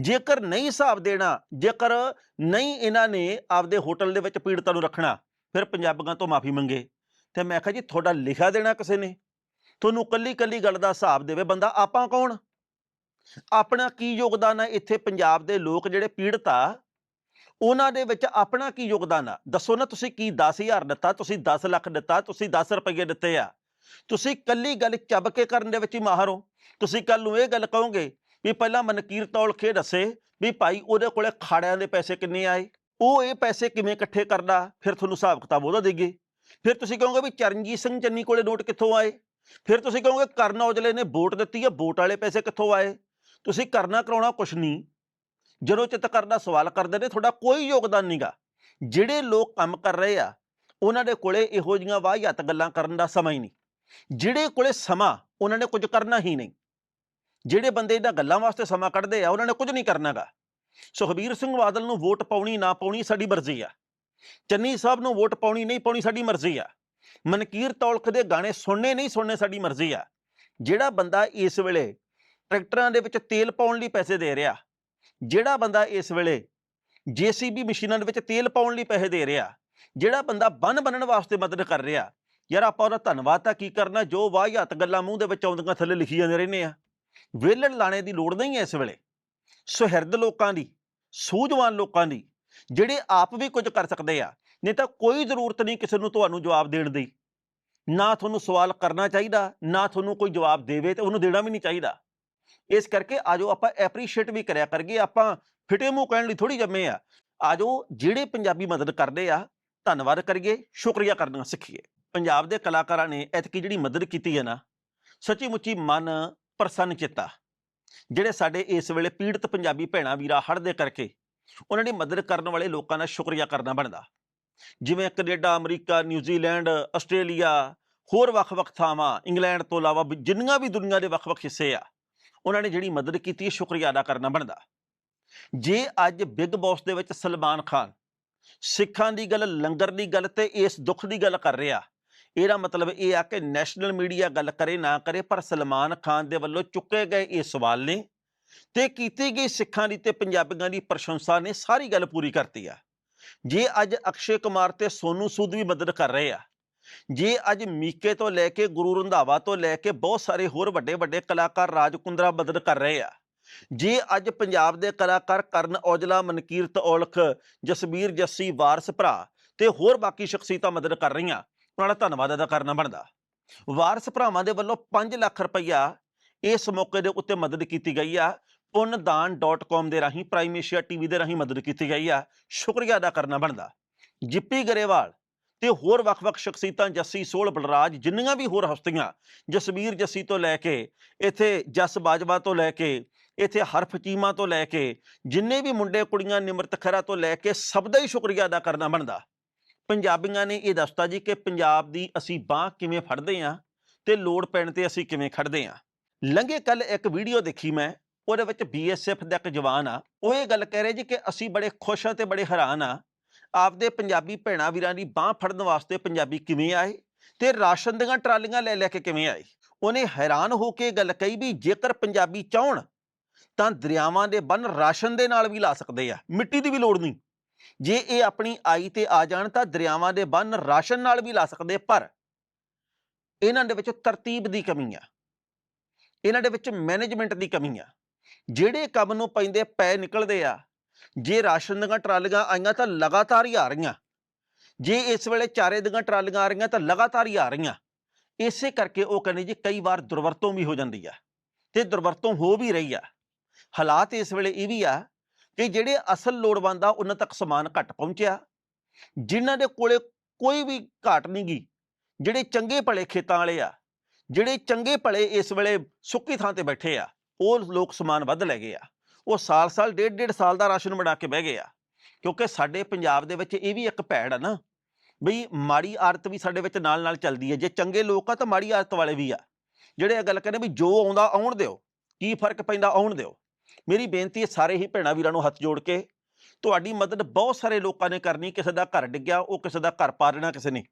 ਜੇਕਰ ਨਹੀਂ ਹਿਸਾਬ ਦੇਣਾ, ਜੇਕਰ ਨਹੀਂ ਇਹਨਾਂ ਨੇ ਆਪਦੇ ਹੋਟਲ ਦੇ ਵਿੱਚ ਪੀੜਤਾਂ ਨੂੰ ਰੱਖਣਾ, ਫਿਰ ਪੰਜਾਬੀਆਂ ਤੋਂ ਮਾਫੀ ਮੰਗੇ। ਤੇ ਮੈਂ ਕਿਹਾ ਜੀ ਤੁਹਾਡਾ ਲਿਖਿਆ ਦੇਣਾ ਕਿਸੇ ਨੇ? ਤੁਹਾਨੂੰ ਕੱਲੀ ਕੱਲੀ ਗੱਲ ਦਾ ਹਿਸਾਬ ਦੇਵੇ ਬੰਦਾ, ਆਪਾਂ ਕੌਣ? ਆਪਣਾ ਕੀ ਯੋਗਦਾਨ ਹੈ ਇੱਥੇ ਪੰਜਾਬ ਦੇ ਲੋਕ ਜਿਹੜੇ ਪੀੜਤ ਆ? ਉਹਨਾਂ ਦੇ ਵਿੱਚ ਆਪਣਾ ਕੀ ਯੋਗਦਾਨ ਆ? ਦੱਸੋ ਨਾ ਤੁਸੀਂ ਕੀ 10000 ਦਿੱਤਾ, ਤੁਸੀਂ 10 ਲੱਖ ਦਿੱਤਾ, ਤੁਸੀਂ 10 ਰੁਪਏ ਦਿੱਤੇ ਆ। ਤੁਸੀਂ ਕੱਲੀ ਗੱਲ ਚੱਬ ਕੇ ਕਰਨ ਦੇ ਵਿੱਚ ਹੀ ਮਾਹਰ ਹੋ। ਤੁਸੀਂ ਕੱਲ ਨੂੰ ਇਹ ਗੱਲ ਕਹੋਗੇ ਵੀ ਪਹਿਲਾਂ ਮਨਕੀਰ ਤੌਲ ਖੇ ਦੱਸੇ ਵੀ ਭਾਈ ਉਹਦੇ ਕੋਲੇ ਖਾੜਿਆਂ ਦੇ ਪੈਸੇ ਕਿੰਨੇ ਆਏ? ਉਹ ਇਹ ਪੈਸੇ ਕਿਵੇਂ ਇਕੱਠੇ ਕਰਦਾ? ਫਿਰ ਤੁਹਾਨੂੰ ਹਿਸਾਬ ਕਿਤਾਬ ਉਹਦਾ ਦੇਗੇ ਫਿਰ ਤੁਸੀਂ ਕਹੋਗੇ ਵੀ ਚਰਨਜੀਤ ਸਿੰਘ ਚੰਨੀ ਕੋਲੇ ਨੋਟ ਕਿੱਥੋਂ ਆਏ? ਫਿਰ ਤੁਸੀਂ ਕਹੋਗੇ ਕਰਨ ਔਜਲੇ ਨੇ ਵੋਟ ਦਿੱਤੀ ਹੈ ਵੋਟ ਵਾਲੇ ਪੈਸੇ ਕਿੱਥੋਂ ਆਏ? ਤੁਸੀਂ ਕਰਨਾ ਕਰਾਉਣਾ ਕੁਛ ਨਹੀਂ। ਜਦੋਂ ਚਿੱਤ ਕਰਦਾ ਸਵਾਲ ਕਰਦੇ ਨੇ, ਤੁਹਾਡਾ ਕੋਈ ਯੋਗਦਾਨ ਨਹੀਂਗਾ ਜਿਹੜੇ ਲੋਕ ਕੰਮ ਕਰ ਰਹੇ ਆ, ਉਹਨਾਂ ਦੇ ਕੋਲੇ ਇਹੋ ਜੀਆਂ ਵਾਹਿਯਾਤ ਗੱਲਾਂ ਕਰਨ ਦਾ ਸਮਾਂ ਹੀ ਨਹੀਂ। ਜਿਹੜੇ ਕੋਲੇ ਸਮਾਂ, ਉਹਨਾਂ ਨੇ ਕੁਝ ਕਰਨਾ ਹੀ ਨਹੀਂ। ਜਿਹੜੇ ਬੰਦੇ ਇਹਨਾਂ ਗੱਲਾਂ ਵਾਸਤੇ ਸਮਾਂ ਕੱਢਦੇ ਆ, ਉਹਨਾਂ ਨੇ ਕੁਝ ਨਹੀਂ ਕਰਨਾਗਾ। ਸੁਖਬੀਰ ਸਿੰਘ ਬਾਦਲ ਨੂੰ ਵੋਟ ਪਾਉਣੀ ਨਾ ਪਾਉਣੀ ਸਾਡੀ ਮਰਜ਼ੀ ਆ। ਚੰਨੀ ਸਾਹਿਬ ਨੂੰ ਵੋਟ ਪਾਉਣੀ ਨਹੀਂ ਪਾਉਣੀ ਸਾਡੀ ਮਰਜ਼ੀ ਆ। ਮਨਕੀਰ ਤੌਲਖ ਦੇ ਗਾਣੇ ਸੁਣਨੇ ਨਹੀਂ ਸੁਣਨੇ ਸਾਡੀ ਮਰਜ਼ੀ ਆ। ਜਿਹੜਾ ਬੰਦਾ ਇਸ ਵੇਲੇ ਟਰੈਕਟਰਾਂ ਦੇ ਵਿੱਚ ਤੇਲ ਪਾਉਣ ਲਈ ਪੈਸੇ ਦੇ ਰਿਹਾ, ਜਿਹੜਾ ਬੰਦਾ ਇਸ ਵੇਲੇ ਜੀਸੀਬੀ ਮਸ਼ੀਨਾਂ ਦੇ ਵਿੱਚ ਤੇਲ ਪਾਉਣ ਲਈ ਪੈਸੇ ਦੇ ਰਿਹਾ, ਜਿਹੜਾ ਬੰਦਾ ਬੰਨ ਬੰਨਣ ਵਾਸਤੇ ਮਦਦ ਕਰ ਰਿਹਾ, ਯਾਰ ਆਪਾਂ ਉਹਦਾ ਧੰਨਵਾਦ ਤਾਂ ਕੀ ਕਰਨਾ, ਜੋ ਵਾਹਿਯਾਤ ਗੱਲਾਂ ਮੂੰਹ ਦੇ ਵਿੱਚ ਆਉਂਦੀਆਂ, ਥੱਲੇ ਲਿਖੀ ਜਾਂਦੇ ਰਹਿੰਦੇ ਆ। ਵੇਲਣ ਲਾਣੇ ਦੀ ਲੋੜ ਨਹੀਂ ਹੈ ਇਸ ਵੇਲੇ। ਸੁਹਿਰਦ ਲੋਕਾਂ ਦੀ, ਸੂਝਵਾਨ ਲੋਕਾਂ ਦੀ, ਜਿਹੜੇ ਆਪ ਵੀ ਕੁਝ ਕਰ ਸਕਦੇ ਆ, ਨਹੀਂ ਤਾਂ ਕੋਈ ਜ਼ਰੂਰਤ ਨਹੀਂ ਕਿਸੇ ਨੂੰ ਤੁਹਾਨੂੰ ਜਵਾਬ ਦੇਣ ਦੀ। ਨਾ ਤੁਹਾਨੂੰ ਸਵਾਲ ਕਰਨਾ ਚਾਹੀਦਾ, ਨਾ ਤੁਹਾਨੂੰ ਕੋਈ ਜਵਾਬ ਦੇਵੇ ਤੇ ਉਹਨੂੰ ਦੇਣਾ ਵੀ ਨਹੀਂ ਚਾਹੀਦਾ। ਇਸ ਕਰਕੇ ਆਜੋ ਆਪਾਂ ਐਪਰੀਸ਼ੀਏਟ ਵੀ ਕਰਿਆ ਕਰਗੇ ਆਪਾਂ ਫਿਟੇ ਮੂੰਹ ਕਹਿਣ ਲਈ ਥੋੜੀ ਜੰਮੇ ਆ। ਆਜੋ ਜਿਹੜੇ ਪੰਜਾਬੀ ਮਦਦ ਕਰਦੇ ਆ, ਧੰਨਵਾਦ ਕਰੀਏ, ਸ਼ੁਕਰੀਆ ਕਰਨਾ ਸਿੱਖੀਏ। ਪੰਜਾਬ ਦੇ ਕਲਾਕਾਰਾਂ ਨੇ ਐਤਕੀ ਜਿਹੜੀ ਮਦਦ ਕੀਤੀ ਹੈ ਨਾ ਸੱਚੀ ਮੁੱਚੀ ਮਨ ਪ੍ਰਸੰਨ ਕੀਤਾ। ਜਿਹੜੇ ਸਾਡੇ ਇਸ ਵੇਲੇ ਪੀੜਤ ਪੰਜਾਬੀ ਭੈਣਾਂ, ਵੀਰਾ ਹੜ੍ਹ ਦੇ ਕਰਕੇ ਉਹਨਾਂ ਦੀ ਮਦਦ ਕਰਨ ਵਾਲੇ ਲੋਕਾਂ ਦਾ ਸ਼ੁਕਰੀਆ ਕਰਨਾ ਬਣਦਾ। ਜਿਵੇਂ ਕੈਨੇਡਾ, ਅਮਰੀਕਾ, ਨਿਊਜ਼ੀਲੈਂਡ, ਆਸਟ੍ਰੇਲੀਆ, ਹੋਰ ਵੱਖ-ਵੱਖ ਥਾਵਾਂ, ਇੰਗਲੈਂਡ ਤੋਂ ਇਲਾਵਾ ਜਿੰਨੀਆਂ ਵੀ ਦੁਨੀਆ ਦੇ ਵੱਖ-ਵੱਖ ਹਿੱਸੇ ਆ, ਉਹਨਾਂ ਨੇ ਜਿਹੜੀ ਮਦਦ ਕੀਤੀ ਹੈ, ਸ਼ੁਕਰੀਆ ਅਦਾ ਕਰਨਾ ਬਣਦਾ। ਜੇ ਅੱਜ ਬਿਗ ਬੌਸ ਦੇ ਵਿੱਚ ਸਲਮਾਨ ਖਾਨ ਸਿੱਖਾਂ ਦੀ ਗੱਲ, ਲੰਗਰ ਦੀ ਗੱਲ ਤੇ ਇਸ ਦੁੱਖ ਦੀ ਗੱਲ ਕਰ ਰਿਹਾ ਇਹਦਾ ਮਤਲਬ ਇਹ ਆ ਕਿ ਨੈਸ਼ਨਲ ਮੀਡੀਆ ਗੱਲ ਕਰੇ ਨਾ ਕਰੇ, ਪਰ ਸਲਮਾਨ ਖਾਨ ਦੇ ਵੱਲੋਂ ਚੁੱਕੇ ਗਏ ਇਹ ਸਵਾਲ ਨੇ ਤੇ ਕੀਤੀ ਗਈ ਸਿੱਖਾਂ ਦੀ ਤੇ ਪੰਜਾਬੀਆਂ ਦੀ ਪ੍ਰਸ਼ੰਸਾ ਨੇ ਸਾਰੀ ਗੱਲ ਪੂਰੀ ਕਰਤੀ ਆ। ਜੇ ਅੱਜ ਅਕਸ਼ੇ ਕੁਮਾਰ ਤੇ ਸੋਨੂ ਸੂਦ ਵੀ ਮਦਦ ਕਰ ਰਹੇ ਆ, ਜੇ ਅੱਜ ਮੀਕੇ ਤੋਂ ਲੈ ਕੇ ਗੁਰੂ ਰੰਧਾਵਾ ਤੋਂ ਲੈ ਕੇ ਬਹੁਤ ਸਾਰੇ ਹੋਰ ਵੱਡੇ ਵੱਡੇ ਕਲਾਕਾਰ ਰਾਜ ਕੁੰਦਰਾ ਮਦਦ ਕਰ ਰਹੇ ਆ, ਜੇ ਅੱਜ ਪੰਜਾਬ ਦੇ ਕਲਾਕਾਰ ਕਰਨ ਔਜਲਾ, ਮਨਕੀਰਤ ਔਲਖ, ਜਸਬੀਰ ਜੱਸੀ, ਵਾਰਸ ਭਰਾ ਤੇ ਹੋਰ ਬਾਕੀ ਸ਼ਖਸੀਅਤਾਂ ਮਦਦ ਕਰ ਰਹੀਆਂ ਉਹਨਾਂ ਦਾ ਧੰਨਵਾਦ ਅਦਾ ਕਰਨਾ ਬਣਦਾ। ਵਾਰਸ ਭਰਾਵਾਂ ਦੇ ਵੱਲੋਂ 5 ਲੱਖ ਰੁਪਈਆ ਇਸ ਮੌਕੇ ਦੇ ਉੱਤੇ ਮਦਦ ਕੀਤੀ ਗਈ ਆ। ਪੁੰਨਦਾਨ.com ਦੇ ਰਾਹੀਂ ਪ੍ਰਾਈਮ ਏਸ਼ੀਆ ਟੀਵੀ ਦੇ ਰਾਹੀਂ ਮਦਦ ਕੀਤੀ ਗਈ ਆ। ਸ਼ੁਕਰੀਆ ਅਦਾ ਕਰਨਾ ਬਣਦਾ। ਜਿੱਪੀ ਗਰੇਵਾਲ ਤੇ ਹੋਰ ਵੱਖ-ਵੱਖ ਸ਼ਖਸੀਅਤਾਂ ਜੱਸੀ ਸੋਲ ਬਲਰਾਜ, ਜਿੰਨੀਆਂ ਵੀ ਹੋਰ ਹਸਤੀਆਂ, ਜਸਵੀਰ ਜੱਸੀ ਤੋਂ ਲੈ ਕੇ, ਇੱਥੇ ਜਸ ਬਾਜਵਾ ਤੋਂ ਲੈ ਕੇ, ਇੱਥੇ ਹਰਫ ਚੀਮਾ ਤੋਂ ਲੈ ਕੇ, ਜਿੰਨੇ ਵੀ ਮੁੰਡੇ ਕੁੜੀਆਂ ਨਿਮਰਤ ਖਹਿਰਾ ਤੋਂ ਲੈ ਕੇ, ਸਭ ਦਾ ਹੀ ਸ਼ੁਕਰੀਆ ਅਦਾ ਕਰਨਾ ਬਣਦਾ। ਪੰਜਾਬੀਆਂ ਨੇ ਇਹ ਦੱਸਤਾ ਜੀ ਕਿ ਪੰਜਾਬ ਦੀ ਅਸੀਂ ਬਾਹ ਕਿਵੇਂ ਫੜਦੇ ਆਂ ਤੇ ਲੋੜ ਪੈਣ ਤੇ ਅਸੀਂ ਕਿਵੇਂ ਖੜਦੇ ਆਂ। ਲੰਘੇ ਕੱਲ ਇੱਕ ਵੀਡੀਓ ਦੇਖੀ ਮੈਂ, ਉਹਦੇ ਵਿੱਚ ਬੀਐਸਐਫ ਦਾ ਇੱਕ ਜਵਾਨ ਆ, ਉਹ ਇਹ ਗੱਲ ਕਹਿ ਰਿਹਾ ਜੀ ਕਿ ਅਸੀਂ ਬੜੇ ਖੁਸ਼ ਆ ਤੇ ਬੜੇ ਹੈਰਾਨ ਆ, ਆਪਦੇ ਪੰਜਾਬੀ ਭੈਣਾਂ ਵੀਰਾਂ ਦੀ ਬਾਹ ਫੜਨ ਵਾਸਤੇ ਪੰਜਾਬੀ ਕਿਵੇਂ ਆਏ ਤੇ ਰਾਸ਼ਨ ਦੀਆਂ ਟਰਾਲੀਆਂ ਲੈ ਲੈ ਕੇ ਕਿਵੇਂ ਆਏ। ਉਹਨੇ ਹੈਰਾਨ ਹੋ ਕੇ ਇਹ ਗੱਲ ਕਹੀ ਵੀ ਜੇਕਰ ਪੰਜਾਬੀ ਚਾਹਣ ਤਾਂ ਦਰਿਆਵਾਂ ਦੇ ਬੰਨ ਰਾਸ਼ਨ ਦੇ ਨਾਲ ਵੀ ਲਾ ਸਕਦੇ ਆ, ਮਿੱਟੀ ਦੀ ਵੀ ਲੋੜ ਨਹੀਂ। ਜੇ ਇਹ ਆਪਣੀ ਆਈ ਤੇ ਆ ਜਾਣ ਤਾਂ ਦਰਿਆਵਾਂ ਦੇ ਬੰਨ ਰਾਸ਼ਨ ਨਾਲ ਵੀ ਲਾ ਸਕਦੇ, ਪਰ ਇਹਨਾਂ ਦੇ ਵਿੱਚ ਤਰਤੀਬ ਦੀ ਕਮੀ ਆ। ਇਹਨਾਂ ਦੇ ਵਿੱਚ ਮੈਨੇਜਮੈਂਟ ਦੀ ਕਮੀ ਆ। ਜਿਹੜੇ ਕੰਮ ਨੂੰ ਪੈਂਦੇ ਪੈ ਨਿਕਲਦੇ ਆ, ਜੇ ਰਾਸ਼ਨ ਦੀਆਂ ਟਰਾਲੀਆਂ ਆਈਆਂ ਤਾਂ ਲਗਾਤਾਰ ਹੀ ਆ ਰਹੀਆਂ। ਜੇ ਇਸ ਵੇਲੇ ਚਾਰੇ ਦੀਆਂ ਟਰਾਲੀਆਂ ਆ ਰਹੀਆਂ ਤਾਂ ਲਗਾਤਾਰ ਹੀ ਆ ਰਹੀਆਂ। ਇਸੇ ਕਰਕੇ ਉਹ ਕਹਿੰਦੇ ਜੀ ਕਈ ਵਾਰ ਦੁਰਵਰਤੋਂ ਵੀ ਹੋ ਜਾਂਦੀ ਆ ਤੇ ਦੁਰਵਰਤੋਂ ਹੋ ਵੀ ਰਹੀ ਆ। ਹਾਲਾਤ ਇਸ ਵੇਲੇ ਇਹ ਵੀ ਆ ਕਿ ਜਿਹੜੇ ਅਸਲ ਲੋੜਵੰਦ ਆ, ਉਹਨਾਂ ਤੱਕ ਸਮਾਨ ਘੱਟ ਪਹੁੰਚਿਆ। ਜਿਨ੍ਹਾਂ ਦੇ ਕੋਲੇ ਕੋਈ ਵੀ ਘਾਟ ਨਹੀਂ ਗੀ, ਜਿਹੜੇ ਚੰਗੇ ਭਲੇ ਖੇਤਾਂ ਵਾਲੇ ਆ, ਜਿਹੜੇ ਚੰਗੇ ਭਲੇ ਇਸ ਵੇਲੇ ਸੁੱਕੀ ਥਾਂ ਤੇ ਬੈਠੇ ਆ, ਉਹ ਲੋਕ ਸਮਾਨ ਵੱਧ ਲੈ ਗਏ ਆ। ਉਹ ਸਾਲ-ਸਾਲ ਡੇਢ ਡੇਢ ਸਾਲ ਦਾ ਰਾਸ਼ਨ ਬਣਾ ਕੇ ਬਹਿ ਗਏ ਆ। ਕਿਉਂਕਿ ਸਾਡੇ ਪੰਜਾਬ ਦੇ ਵਿੱਚ ਇਹ ਵੀ ਇੱਕ ਭੈੜ ਆ ਨਾ, ਬਈ ਮਾੜੀ ਆਦਤ ਵੀ ਸਾਡੇ ਵਿੱਚ ਨਾਲ-ਨਾਲ ਚੱਲਦੀ ਹੈ ਜੇ ਚੰਗੇ ਲੋਕ ਆ ਤਾਂ ਮਾੜੀ ਆਦਤ ਵਾਲੇ ਵੀ ਆ। ਜਿਹੜੇ ਇਹ ਗੱਲ ਕਹਿੰਦੇ ਵੀ ਜੋ ਆਉਂਦਾ ਆਉਣ ਦਿਓ, ਕੀ ਫ਼ਰਕ ਪੈਂਦਾ ਆਉਣ ਦਿਓ। ਮੇਰੀ ਬੇਨਤੀ ਹੈ ਸਾਰੇ ਹੀ ਭੈਣਾਂ ਵੀਰਾਂ ਨੂੰ ਹੱਥ ਜੋੜ ਕੇ, ਤੁਹਾਡੀ ਮਦਦ ਬਹੁਤ ਸਾਰੇ ਲੋਕਾਂ ਨੇ ਕਰਨੀ, ਕਿਸੇ ਦਾ ਘਰ ਡਿੱਗਿਆ, ਉਹ ਕਿਸੇ ਦਾ ਘਰ ਪਾ ਲੈਣਾ ਕਿਸੇ ਨੇ।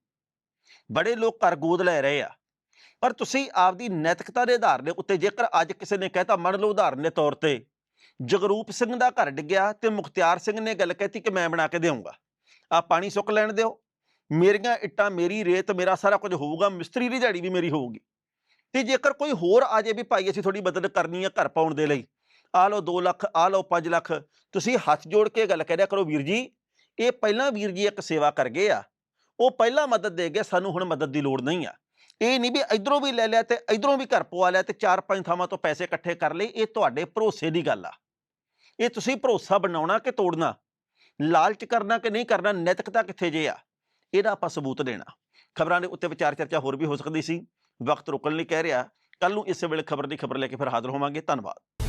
ਬੜੇ ਲੋਕ ਘਰ ਗੋਦ ਲੈ ਰਹੇ ਆ। ਪਰ ਤੁਸੀਂ ਆਪਦੀ ਨੈਤਿਕਤਾ ਦੇ ਆਧਾਰ ਦੇ ਉੱਤੇ ਜੇਕਰ ਅੱਜ ਕਿਸੇ ਨੇ ਕਹਿਤਾ, ਮੰਨ ਲਓ ਉਦਾਹਰਨ ਦੇ ਤੌਰ ਤੇ, ਜਗਰੂਪ ਸਿੰਘ ਦਾ ਘਰ ਡਿੱਗਿਆ ਤੇ ਮੁਖਤਿਆਰ ਸਿੰਘ ਨੇ ਗੱਲ ਕਹਿਤੀ ਕਿ ਮੈਂ ਬਣਾ ਕੇ ਦੇਵਾਂਗਾ ਆ ਪਾਣੀ ਸੁੱਕ ਲੈਣ ਦਿਓ। ਮੇਰੀਆਂ ਇੱਟਾਂ ਮੇਰੀ ਰੇਤ, ਮੇਰਾ ਸਾਰਾ ਕੁਝ ਹੋਊਗਾ, ਮਿਸਤਰੀ ਦੀ ਦਿਹਾੜੀ ਵੀ ਮੇਰੀ ਹੋਊਗੀ। ਤੇ ਜੇਕਰ ਕੋਈ ਹੋਰ ਆ ਜੇ ਵੀ ਭਾਈ, ਅਸੀਂ ਥੋੜੀ ਮਦਦ ਕਰਨੀ ਹੈ ਘਰ ਪਾਉਣ ਦੇ ਲਈ ਆ ਲਓ 2 ਲੱਖ ਆ ਲਓ 5 ਲੱਖ। ਤੁਸੀਂ ਹੱਥ ਜੋੜ ਕੇ ਗੱਲ ਕਰਿਆ ਕਰੋ ਵੀਰ ਜੀ, ਇਹ ਪਹਿਲਾਂ ਵੀਰ ਜੀ ਇੱਕ ਸੇਵਾ ਕਰ ਗਏ ਆ। ਉਹ ਪਹਿਲਾਂ ਮਦਦ ਦੇ ਗਏ, ਸਾਨੂੰ ਹੁਣ ਮਦਦ ਦੀ ਲੋੜ ਨਹੀਂ ਆ। ਇਹ ਨਹੀਂ ਵੀ ਇਧਰੋਂ ਵੀ ਲੈ ਲਿਆ ਤੇ ਇਧਰੋਂ ਵੀ ਘਰ ਪਵਾ ਲਿਆ ਤੇ ਚਾਰ ਪੰਜ ਥਾਵਾਂ ਤੋਂ ਪੈਸੇ ਇਕੱਠੇ ਕਰ ਲਈ ਇਹ ਤੁਹਾਡੇ ਭਰੋਸੇ ਦੀ ਗੱਲ ਆ। ਇਹ ਤੁਸੀਂ ਭਰੋਸਾ ਬਣਾਉਣਾ ਕਿ ਤੋੜਨਾ? ਲਾਲਚ ਕਰਨਾ ਕਿ ਨਹੀਂ ਕਰਨਾ? ਨੈਤਿਕਤਾ ਕਿੱਥੇ ਜੇ ਆ? ਇਹਦਾ ਆਪਾਂ ਸਬੂਤ ਦੇਣਾ। ਖਬਰਾਂ ਦੇ ਉੱਤੇ ਵਿਚਾਰ ਚਰਚਾ ਹੋਰ ਵੀ ਹੋ ਸਕਦੀ ਸੀ। ਵਕਤ ਰੁਕਣ ਲਈ ਕਹਿ ਰਿਹਾ। ਕੱਲ ਨੂੰ ਇਸੇ ਵੇਲੇ ਖਬਰ ਦੀ ਖਬਰ ਲੈ ਕੇ ਫਿਰ ਹਾਜ਼ਰ ਹੋਵਾਂਗੇ। ਧੰਨਵਾਦ।